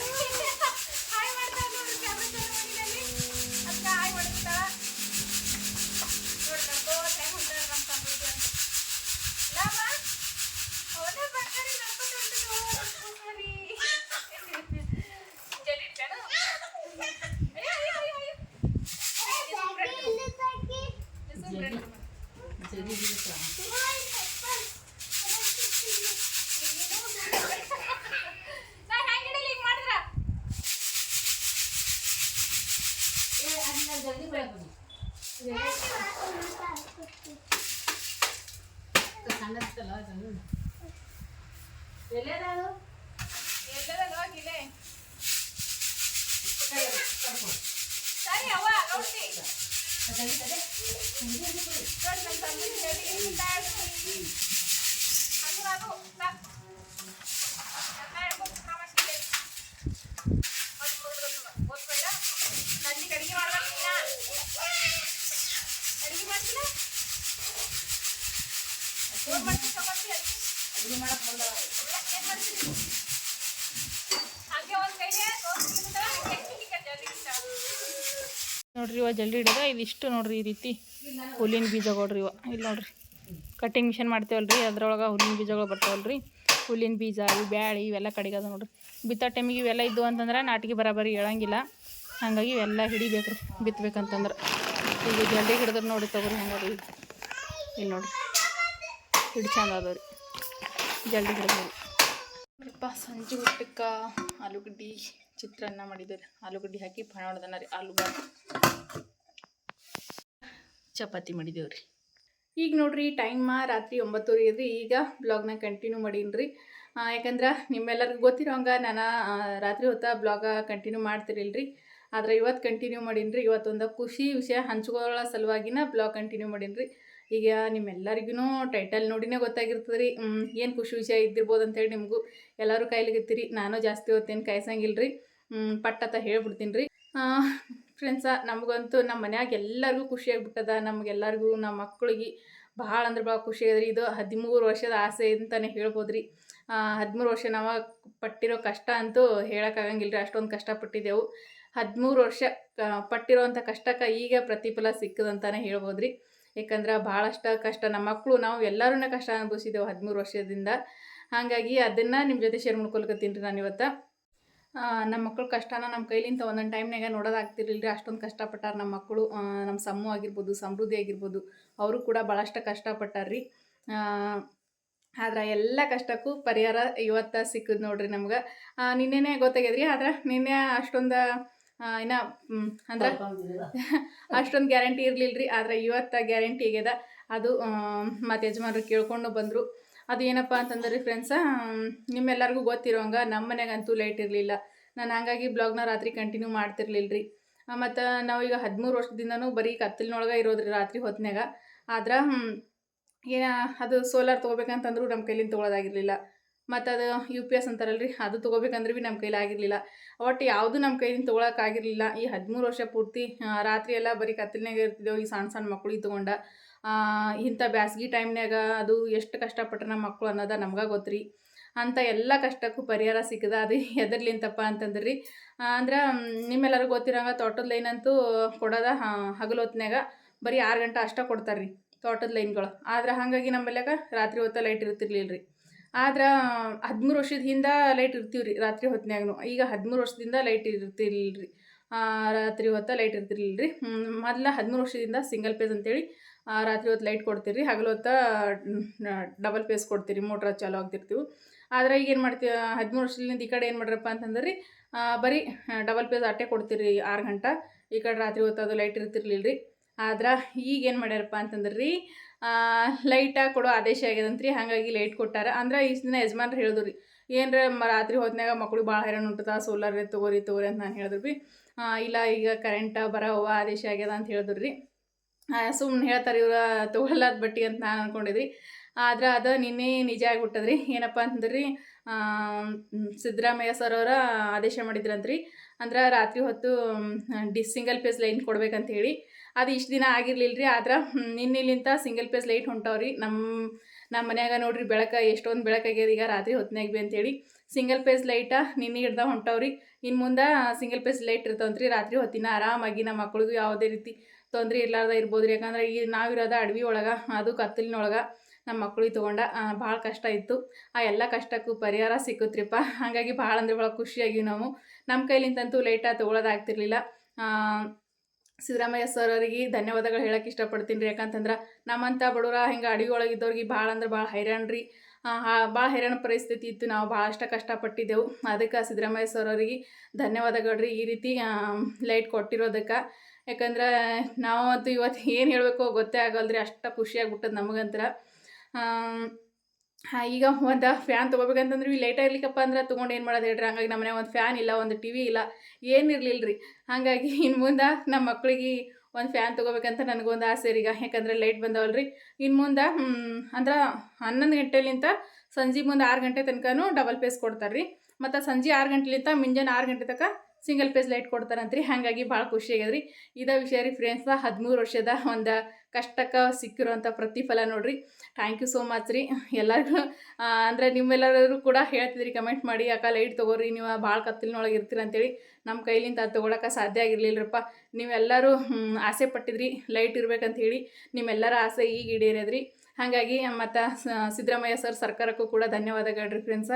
Yeah. ಸರಿ ಅವ್ವ ನೋಡ್ತಿ ಹೇಳಿ ಅದು ನಾನು ಹಾಗೆ ಹಂಗೆ ಹೀಗೆ. ನೋಡ್ರಿ ಇವ ಜಲ್ದಿ ಹಿಡಿದ, ಇದಿಷ್ಟು ನೋಡ್ರಿ ಈ ರೀತಿ ಹುಲ್ಲಿನ ಬೀಜಗಳ್ರಿ ಇವ. ಇಲ್ಲಿ ನೋಡ್ರಿ ಕಟ್ಟಿಂಗ್ ಮಿಷನ್ ಮಾಡ್ತೇವಲ್ರಿ, ಅದ್ರೊಳಗೆ ಹುಲ್ಲಿನ ಬೀಜಗಳು ಬರ್ತಾವಲ್ರಿ. ಹುಲ್ಲಿನ ಬೀಜ, ಇವು ಬ್ಯಾಳಿ, ಇವೆಲ್ಲ ಕಡಿಗದ ನೋಡ್ರಿ. ಬಿತ್ತೋ ಟೈಮಿಗೆ ಇವೆಲ್ಲ ಇದ್ದು ಅಂತಂದ್ರೆ ನಾಟಿಗೆ ಬರಾಬರಿ ಹೇಳಂಗಿಲ್ಲ. ಹಾಗಾಗಿ ಇವೆಲ್ಲ ಹಿಡಿಬೇಕ್ರಿ ಬಿತ್ತಬೇಕಂತಂದ್ರೆ ಈಗ ಜಲ್ದಿ ಹಿಡಿದ್ರೆ ನೋಡಿ ತಗೋರಿ ಈಗ ಇಲ್ಲಿ ನೋಡ್ರಿ, ಹಿಡಿ ಚಂದ ಅದಾವ್ರಿ. ಜಲ್ದಿ ನೋಡ್ರಿಪ್ಪ ಸಂಜೆ ಊಟಕ್ಕ ಆಲೂಗಡ್ಡಿ ಚಿತ್ರಾನ್ನ ಮಾಡಿದ್ದಾರೆ ಆಲೂಗಡ್ಡಿ ಹಾಕಿ ಹೊಡೆದನ ರೀ ಆಲೂಗಡ್ಡೆ ಚಪಾತಿ ಮಾಡಿದೇವ್ರಿ ಈಗ ನೋಡ್ರಿ ಟೈಮ ರಾತ್ರಿ ಒಂಬತ್ತುವರೆ ಇದ್ರಿ ಈಗ ಬ್ಲಾಗ್ನ ಕಂಟಿನ್ಯೂ ಮಾಡೀನಿ ರೀ. ಯಾಕಂದ್ರೆ ನಿಮ್ಮೆಲ್ಲರಿಗೂ ಗೊತ್ತಿರೋ ಹಂಗೆ ನಾನು ರಾತ್ರಿ ಹೊತ್ತ ಬ್ಲಾಗ ಕಂಟಿನ್ಯೂ ಮಾಡ್ತಿರಲ್ರಿ ಆದ್ರೆ ಇವತ್ತು ಕಂಟಿನ್ಯೂ ಮಾಡೀನಿ ರೀ. ಇವತ್ತೊಂದು ಖುಷಿ ವಿಷಯ ಹಂಚ್ಕೊಳ್ಳೋ ಸಲುವಾಗಿನ ಬ್ಲಾಗ್ ಕಂಟಿನ್ಯೂ ಮಾಡೀನಿ ರೀ. ಈಗ ನಿಮ್ಮೆಲ್ಲರಿಗೂ ಟೈಟಲ್ ನೋಡಿನೇ ಗೊತ್ತಾಗಿರ್ತದೆ ರೀ ಏನು ಖುಷಿ ವಿಷಯ ಇದ್ದಿರ್ಬೋದು ಅಂತೇಳಿ ನಿಮಗೂ ಎಲ್ಲರೂ ಕೈಲಿಗತ್ತೀರಿ ನಾನು ಜಾಸ್ತಿ ಓದ್ತೇನೆ ಕಾಯಿಸಂಗಿಲ್ಲ ರೀ ಪಟ್ಟತ್ತ ಹೇಳ್ಬಿಡ್ತೀನಿ ರೀ ಫ್ರೆಂಡ್ಸ ನಮಗಂತೂ ನಮ್ಮ ಮನ್ಯಾಗ ಎಲ್ಲರಿಗೂ ಖುಷಿ ಆಗ್ಬಿಟ್ಟದ. ನಮಗೆಲ್ಲರಿಗೂ ನಮ್ಮ ಮಕ್ಕಳಿಗೆ ಭಾಳ ಅಂದ್ರೆ ಭಾಳ ಖುಷಿ ಆಗಿದೆ ರೀ ಇದು ಹದಿಮೂರು ವರ್ಷದ ಆಸೆ ಅಂತಲೇ ಹೇಳ್ಬೋದು ರೀ ಹದಿಮೂರು ವರ್ಷ ನಾವು ಪಟ್ಟಿರೋ ಕಷ್ಟ ಅಂತೂ ಹೇಳೋಕ್ಕಾಗಂಗಿಲ್ಲ ರೀ ಅಷ್ಟೊಂದು ಕಷ್ಟಪಟ್ಟಿದ್ದೆವು. ಹದಿಮೂರು ವರ್ಷ ಪಟ್ಟಿರೋವಂಥ ಕಷ್ಟಕ್ಕೆ ಈಗ ಪ್ರತಿಫಲ ಸಿಕ್ಕದಂತಲೇ ಹೇಳ್ಬೋದು ರೀ ಯಾಕಂದ್ರೆ ಭಾಳಷ್ಟು ಕಷ್ಟ. ನಮ್ಮ ಮಕ್ಕಳು ನಾವು ಎಲ್ಲರೂ ಕಷ್ಟ ಅನುಭವಿಸಿದ್ದೇವೆ ಹದಿಮೂರು ವರ್ಷದಿಂದ. ಹಾಗಾಗಿ ಅದನ್ನು ನಿಮ್ಮ ಜೊತೆ ಶೇರ್ ಮಾಡ್ಕೊಳ್ಕತ್ತೀನಿ ರೀ ನಾನು ಇವತ್ತು ನಮ್ಮ ಮಕ್ಕಳು ಕಷ್ಟನ ನಮ್ಮ ಕೈಲಿಂದ ಒಂದೊಂದು ಟೈಮ್ನಾಗ ನೋಡೋದಾಗ್ತಿರ್ಲಿಲ್ಲ ರೀ ಅಷ್ಟೊಂದು ಕಷ್ಟಪಟ್ಟಾರ ನಮ್ಮ ಮಕ್ಕಳು ನಮ್ಮ ಸಮ್ಮು ಆಗಿರ್ಬೋದು, ಸಮೃದ್ಧಿ ಆಗಿರ್ಬೋದು. ಅವರು ಕೂಡ ಭಾಳಷ್ಟು ಕಷ್ಟಪಟ್ಟಾರ್ರಿ ಆದ್ರೆ ಎಲ್ಲ ಕಷ್ಟಕ್ಕೂ ಪರಿಹಾರ ಇವತ್ತು ಸಿಕ್ಕದ್ ನೋಡ್ರಿ ನಮ್ಗೆ. ನಿನ್ನೆನೇ ಗೊತ್ತಾಗ್ಯದ್ರಿ? ಆದ್ರೆ ನಿನ್ನೆ ಅಷ್ಟೊಂದು ಇನ್ನು ಅಂದ್ರೆ ಅಷ್ಟೊಂದು ಗ್ಯಾರಂಟಿ ಇರಲಿಲ್ಲ ರೀ ಆದ್ರೆ ಇವತ್ತು ಗ್ಯಾರಂಟಿ ಆಗ್ಯದ. ಅದು ಮತ್ತು ಯಜಮಾನ್ರು ಕೇಳ್ಕೊಂಡು ಬಂದರು. ಅದು ಏನಪ್ಪ ಅಂತಂದ್ರೆ ಫ್ರೆಂಡ್ಸ ನಿಮ್ಮೆಲ್ಲರಿಗೂ ಗೊತ್ತಿರೋಂಗ ನಮ್ಮ ಮನೆಗಂತೂ ಲೈಟ್ ಇರಲಿಲ್ಲ. ನಾನು ಹಾಗಾಗಿ ಬ್ಲಾಗ್ನ ರಾತ್ರಿ ಕಂಟಿನ್ಯೂ ಮಾಡ್ತಿರ್ಲಿಲ್ಲ ರೀ ಮತ್ತು ನಾವೀಗ ಹದಿಮೂರು ವರ್ಷದಿಂದನೂ ಬರೀ ಕತ್ತಲಿನೊಳಗೆ ಇರೋದ್ರಿ ರಾತ್ರಿ ಹೊತ್ತಿನಾಗ ಆದ್ರೆ ಏನ ಅದು ಸೋಲಾರ್ ತೊಗೋಬೇಕಂತಂದ್ರೂ ನಮ್ಮ ಕೈಲಿಂದ ತೊಗೊಳೋದಾಗಿರಲಿಲ್ಲ. ಮತ್ತು ಅದು ಯು ಪಿ ಎಸ್ ಅಂತಾರಲ್ರಿ, ಅದು ತೊಗೋಬೇಕಂದ್ರೆ ಭೀ ನಮ್ಮ ಕೈಲಿ ಆಗಿರಲಿಲ್ಲ. ಒಟ್ಟು ಯಾವುದು ನಮ್ಮ ಕೈಯಿಂದ ತೊಗೊಳಕ್ಕಾಗಿರಲಿಲ್ಲ ಈ ಹದಿಮೂರು ವರ್ಷ ಪೂರ್ತಿ ರಾತ್ರಿ ಎಲ್ಲ ಬರೀ ಕತ್ತಲಿನಾಗ ಇರ್ತಿದ್ದೆವು, ಈ ಸಣ್ಣ ಸಣ್ಣ ಮಕ್ಳಿಗೆ ತೊಗೊಂಡ ಇಂಥ ಬ್ಯಾಸ್ಗಿ ಟೈಮ್ನಾಗ ಅದು ಎಷ್ಟು ಕಷ್ಟಪಟ್ರೆ ನಮ್ಮ ಮಕ್ಕಳು ಅನ್ನೋದು ನಮ್ಗೆ ಗೊತ್ತು ರೀ ಅಂಥ ಎಲ್ಲ ಕಷ್ಟಕ್ಕೂ ಪರಿಹಾರ ಸಿಕ್ಕದ, ಅದು ಎದರ್ಲಿಂತಪ್ಪ ಅಂತಂದ್ರೆ. ರೀ ಅಂದ್ರೆ ನಿಮ್ಮೆಲ್ಲರಿಗೂ ಗೊತ್ತಿರೋಂಗ ತೋಟದ ಲೈನ್ ಅಂತೂ ಕೊಡೋದ ಹಗಲು ಹೊತ್ತಿನಾಗ ಬರೀ ಆರು ಗಂಟೆ ಅಷ್ಟೇ ಕೊಡ್ತಾರೆ ರೀ ತೋಟದ ಲೈನ್ಗಳು. ಆದ್ರೆ ಹಾಗಾಗಿ ನಮ್ಮಲ್ಲಾಗ ರಾತ್ರಿ ಹೊತ್ತ ಲೈಟ್ ಇರ್ತಿರ್ಲಿಲ್ಲ ರೀ ಆದ್ರೆ ಹದಿಮೂರು ವರ್ಷದ ಹಿಂದೆ ಲೈಟ್ ಇರ್ತೀವಿ ರೀ ರಾತ್ರಿ ಹೊತ್ನ್ಯಾಗನು. ಈಗ ಹದಿಮೂರು ವರ್ಷದಿಂದ ಲೈಟ್ ಇರ್ತಿರ್ಲಿಲ್ಲ ರೀ ರಾತ್ರಿ ಹೊತ್ತು ಲೈಟ್ ಇರ್ತಿರ್ಲಿಲ್ಲ ರೀ ಮೊದಲ ಹದಿಮೂರು ವರ್ಷದಿಂದ ಸಿಂಗಲ್ ಪೇಜ್ ಅಂತೇಳಿ ರಾತ್ರಿ ಹೊತ್ತು ಲೈಟ್ ಕೊಡ್ತೀರಿ ಹಗಲು ಹೊತ್ತು ಡಬಲ್ ಪೇಸ್ ಕೊಡ್ತೀರಿ. ಮೋಟ್ರ್ ಚಾಲು ಆಗ್ತಿರ್ತೀವಿ. ಆದ್ರೆ ಈಗ ಏನು ಮಾಡ್ತೀವಿ ಹದಿಮೂರು ವರ್ಷದಿಂದ ಈ ಕಡೆ ಏನು ಮಾಡ್ರಪ್ಪ ಅಂತಂದ್ರೆ ರೀ ಬರೀ ಡಬಲ್ ಪೇಸ್ ಅಟ್ಟೆ ಕೊಡ್ತೀರಿ ಆರು ಗಂಟೆ ಈ ಕಡೆ ರಾತ್ರಿ ಹೊತ್ತು ಅದು ಲೈಟ್ ಇರ್ತಿರ್ಲಿಲ್ಲ ರೀ ಆದ್ರೆ ಈಗ ಏನು ಮಾಡ್ಯಾರಪ್ಪ ಅಂತಂದ್ರೆ ರೀ ಲೈಟ ಕೊಡೋ ಆದೇಶ ಆಗ್ಯದಂತ್ರಿ ಹಾಗಾಗಿ ಲೈಟ್ ಕೊಟ್ಟಾರ. ಅಂದ್ರೆ ಇಷ್ಟು ದಿನ ಯಜಮಾನ್ರು ಹೇಳಿದ್ರು ರೀ, ಏನರ ರಾತ್ರಿ ಹೊತ್ನ್ಯಾಗ ಮಕ್ಕಳು ಭಾಳ ಹೈರಾಣ ಉಂಟದ? ಸೋಲಾರ್ ತೊಗೋರಿ ತೊಗೋರಿ ಅಂತ ನಾನು ಹೇಳಿದ್ರು ರೀ. ಇಲ್ಲ, ಈಗ ಕರೆಂಟ್ ಬರೋವ, ಆದೇಶ ಆಗ್ಯದ ಅಂತ ಹೇಳಿದ್ರು ರೀ. ಸುಮ್ಮನೆ ಹೇಳ್ತಾರೆ ಇವ್ರ ತೊಗೊಳ್ಳೋದು ಬಟ್ಟಿ ಅಂತ ನಾನು ಅಂದ್ಕೊಂಡಿದ್ರಿ ಆದ್ರೆ ಅದು ನಿನ್ನೆ ನಿಜ ಆಗಿಬಿಟ್ಟದ್ರಿ. ಏನಪ್ಪ ಅಂತಂದ್ರಿ ಸಿದ್ದರಾಮಯ್ಯ ಸರ್ ಅವರ ಆದೇಶ ಮಾಡಿದ್ರಂತ್ರಿ. ಅಂದ್ರೆ ರಾತ್ರಿ ಹೊತ್ತು ಡಿ ಸಿಂಗಲ್ ಪೇಸ್ ಲೈನ್ ಕೊಡ್ಬೇಕಂತ ಹೇಳಿ ಅದು ಇಷ್ಟು ದಿನ ಆಗಿರಲಿಲ್ಲ ರೀ ಆದ್ರೆ ಇನ್ನಿಲ್ಲಿಂತ ಸಿಂಗಲ್ ಪೇಸ್ ಲೈಟ್ ಹೊಂಟವ್ರಿ. ನಮ್ಮ ನಮ್ಮ ಮನ್ಯಾಗ ನೋಡ್ರಿ ಬೆಳಕ ಎಷ್ಟೊಂದು ಬೆಳಕಾಗ್ಯದ ಈಗ ರಾತ್ರಿ ಹೊತ್ನ್ಯಾಗ ಬಿ ಅಂತೇಳಿ. ಸಿಂಗಲ್ ಪೇಸ್ ಲೈಟ ನಿನ್ನೆ ಹಿಡ್ದ ಹೊಂಟವ್ರಿ. ಇನ್ನು ಮುಂದೆ ಸಿಂಗಲ್ ಪೇಸ್ ಲೈಟ್ ಇರ್ತಾವಂತ್ರಿ ರಾತ್ರಿ ಹೊತ್ತಿನ ಆರಾಮಾಗಿ ನಮ್ಮ ಮಕ್ಳಿಗೂ ಯಾವುದೇ ರೀತಿ ತೊಂದರೆ ಇರ್ಲಾರ್ದ ಇರ್ಬೋದು ರೀ ಯಾಕಂದ್ರೆ ಈ ನಾವಿರೋದ ಅಡವಿ ಒಳಗೆ, ಅದು ಕತ್ತಲಿನೊಳಗೆ ನಮ್ಮ ಮಕ್ಳಿಗೆ ತೊಗೊಂಡ ಭಾಳ ಕಷ್ಟ ಇತ್ತು. ಆ ಎಲ್ಲ ಕಷ್ಟಕ್ಕೂ ಪರಿಹಾರ ಸಿಕ್ಕುತ್ರಿಪ್ಪ. ಹಾಗಾಗಿ ಭಾಳ ಅಂದ್ರೆ ಭಾಳ ಖುಷಿಯಾಗಿವಿ ನಾವು. ನಮ್ಮ ಕೈಲಿಂತಂತೂ ಲೈಟ ತೊಗೊಳೋದಾಗ್ತಿರ್ಲಿಲ್ಲ ಸಿದ್ದರಾಮಯ್ಯ ಸರ್ ಅವರಿಗೆ ಧನ್ಯವಾದಗಳು ಹೇಳಕ್ಕೆ ಇಷ್ಟಪಡ್ತೀನಿ ರೀ. ಯಾಕಂತಂದ್ರೆ ನಮ್ಮಂಥ ಬಡವರ ಹಿಂಗೆ ಅಡಿಗೆ ಒಳಗಿದ್ದವ್ರಿಗೆ ಭಾಳ ಅಂದ್ರೆ ಭಾಳ ಹೈರಾಣ ರೀ. ಭಾಳ ಹೈರಾಣ ಪರಿಸ್ಥಿತಿ ಇತ್ತು. ನಾವು ಭಾಳಷ್ಟು ಕಷ್ಟಪಟ್ಟಿದ್ದೆವು. ಅದಕ್ಕೆ ಸಿದ್ದರಾಮಯ್ಯ ಸರ್ ಅವರಿಗೆ ಧನ್ಯವಾದಗಳು ರೀ. ಈ ರೀತಿ ಲೈಟ್ ಕೊಟ್ಟಿರೋದಕ್ಕೆ. ಯಾಕಂದ್ರೆ ನಾವಂತೂ ಇವತ್ತು ಏನು ಹೇಳಬೇಕು ಗೊತ್ತೇ ಆಗಲ್ರಿ ಅಷ್ಟು ಖುಷಿಯಾಗ್ಬಿಟ್ಟದ ನಮಗಂತ್ರ. ಈಗ ಒಂದು ಫ್ಯಾನ್ ತೊಗೋಬೇಕಂತಂದ್ರೆ ಈ ಲೇಟಾಗಿ ಇರ್ಲಿಕ್ಕಪ್ಪ ಅಂದ್ರೆ ತೊಗೊಂಡು ಏನು ಮಾಡೋದು ಹೇಳ್ರಿ? ಹಂಗಾಗಿ ನಮ್ಮನೆ ಒಂದು ಫ್ಯಾನ್ ಇಲ್ಲ, ಒಂದು ಟಿ ವಿ ಇಲ್ಲ ಏನಿರಲಿಲ್ಲ ರೀ ಹಾಗಾಗಿ ಇನ್ನು ಮುಂದೆ ನಮ್ಮ ಮಕ್ಕಳಿಗೆ ಒಂದು ಫ್ಯಾನ್ ತೊಗೋಬೇಕಂತ ನನಗೊಂದು ಆಸೆ ಈಗ, ಯಾಕಂದರೆ ಲೈಟ್ ಬಂದವಲ್ರಿ. ಇನ್ನು ಮುಂದೆ ಅಂದ್ರೆ ಹನ್ನೊಂದು ಗಂಟೆಲಿಂತ ಸಂಜೆ ಮುಂದೆ ಆರು ಗಂಟೆ ತನಕನೂ ಡಬಲ್ ಪೇಸ್ ಕೊಡ್ತಾರೆ ರೀ ಮತ್ತು ಸಂಜೆ ಆರು ಗಂಟೆಲಿಂತ, ಮುಂಜಾನೆ ಆರು ಗಂಟೆ ತನಕ ಸಿಂಗಲ್ ಪೇಜ್ ಲೈಟ್ ಕೊಡ್ತಾರಂತ್ರಿ. ಹಾಗಾಗಿ ಭಾಳ ಖುಷಿ ಆಗ್ಯದ ರೀ ಇದೇ ವಿಷಯ ರೀ ಫ್ರೆಂಡ್ಸ್ ಹದಿಮೂರು ವರ್ಷದ ಒಂದು ಕಷ್ಟಕ್ಕೆ ಸಿಕ್ಕಿರುವಂಥ ಪ್ರತಿಫಲ ನೋಡ್ರಿ. ಥ್ಯಾಂಕ್ ಯು ಸೋ ಮಚ್ ರೀ. ಎಲ್ಲರಿಗೂ ಅಂದರೆ ನಿಮ್ಮೆಲ್ಲರೂ ಕೂಡ ಹೇಳ್ತಿದ್ರಿ ಕಮೆಂಟ್ ಮಾಡಿ, ಅಕ್ಕ ಲೈಟ್ ತೊಗೋರಿ, ನೀವು ಭಾಳ ಕತ್ತಲಿನೊಳಗೆ ಇರ್ತೀರಿ ಅಂತೇಳಿ. ನಮ್ಮ ಕೈಲಿಂದ ಅದು ತೊಗೊಳಕ್ಕೆ ಸಾಧ್ಯ ಆಗಿರಲಿಲ್ಲರಪ್ಪ ನೀವೆಲ್ಲರೂ ಆಸೆ ಪಟ್ಟಿದ್ರಿ, ಲೈಟ್ ಇರ್ಬೇಕಂತ ಹೇಳಿ. ನಿಮ್ಮೆಲ್ಲರ ಆಸೆ ಈಗ ಈಡೇರ್ಯದ್ರಿ. ಹಾಗಾಗಿ ಮತ್ತು ಸಿದ್ದರಾಮಯ್ಯ ಸರ್ ಸರ್ಕಾರಕ್ಕೂ ಕೂಡ ಧನ್ಯವಾದಗಳು ರೀ ಫ್ರೆಂಡ್ಸ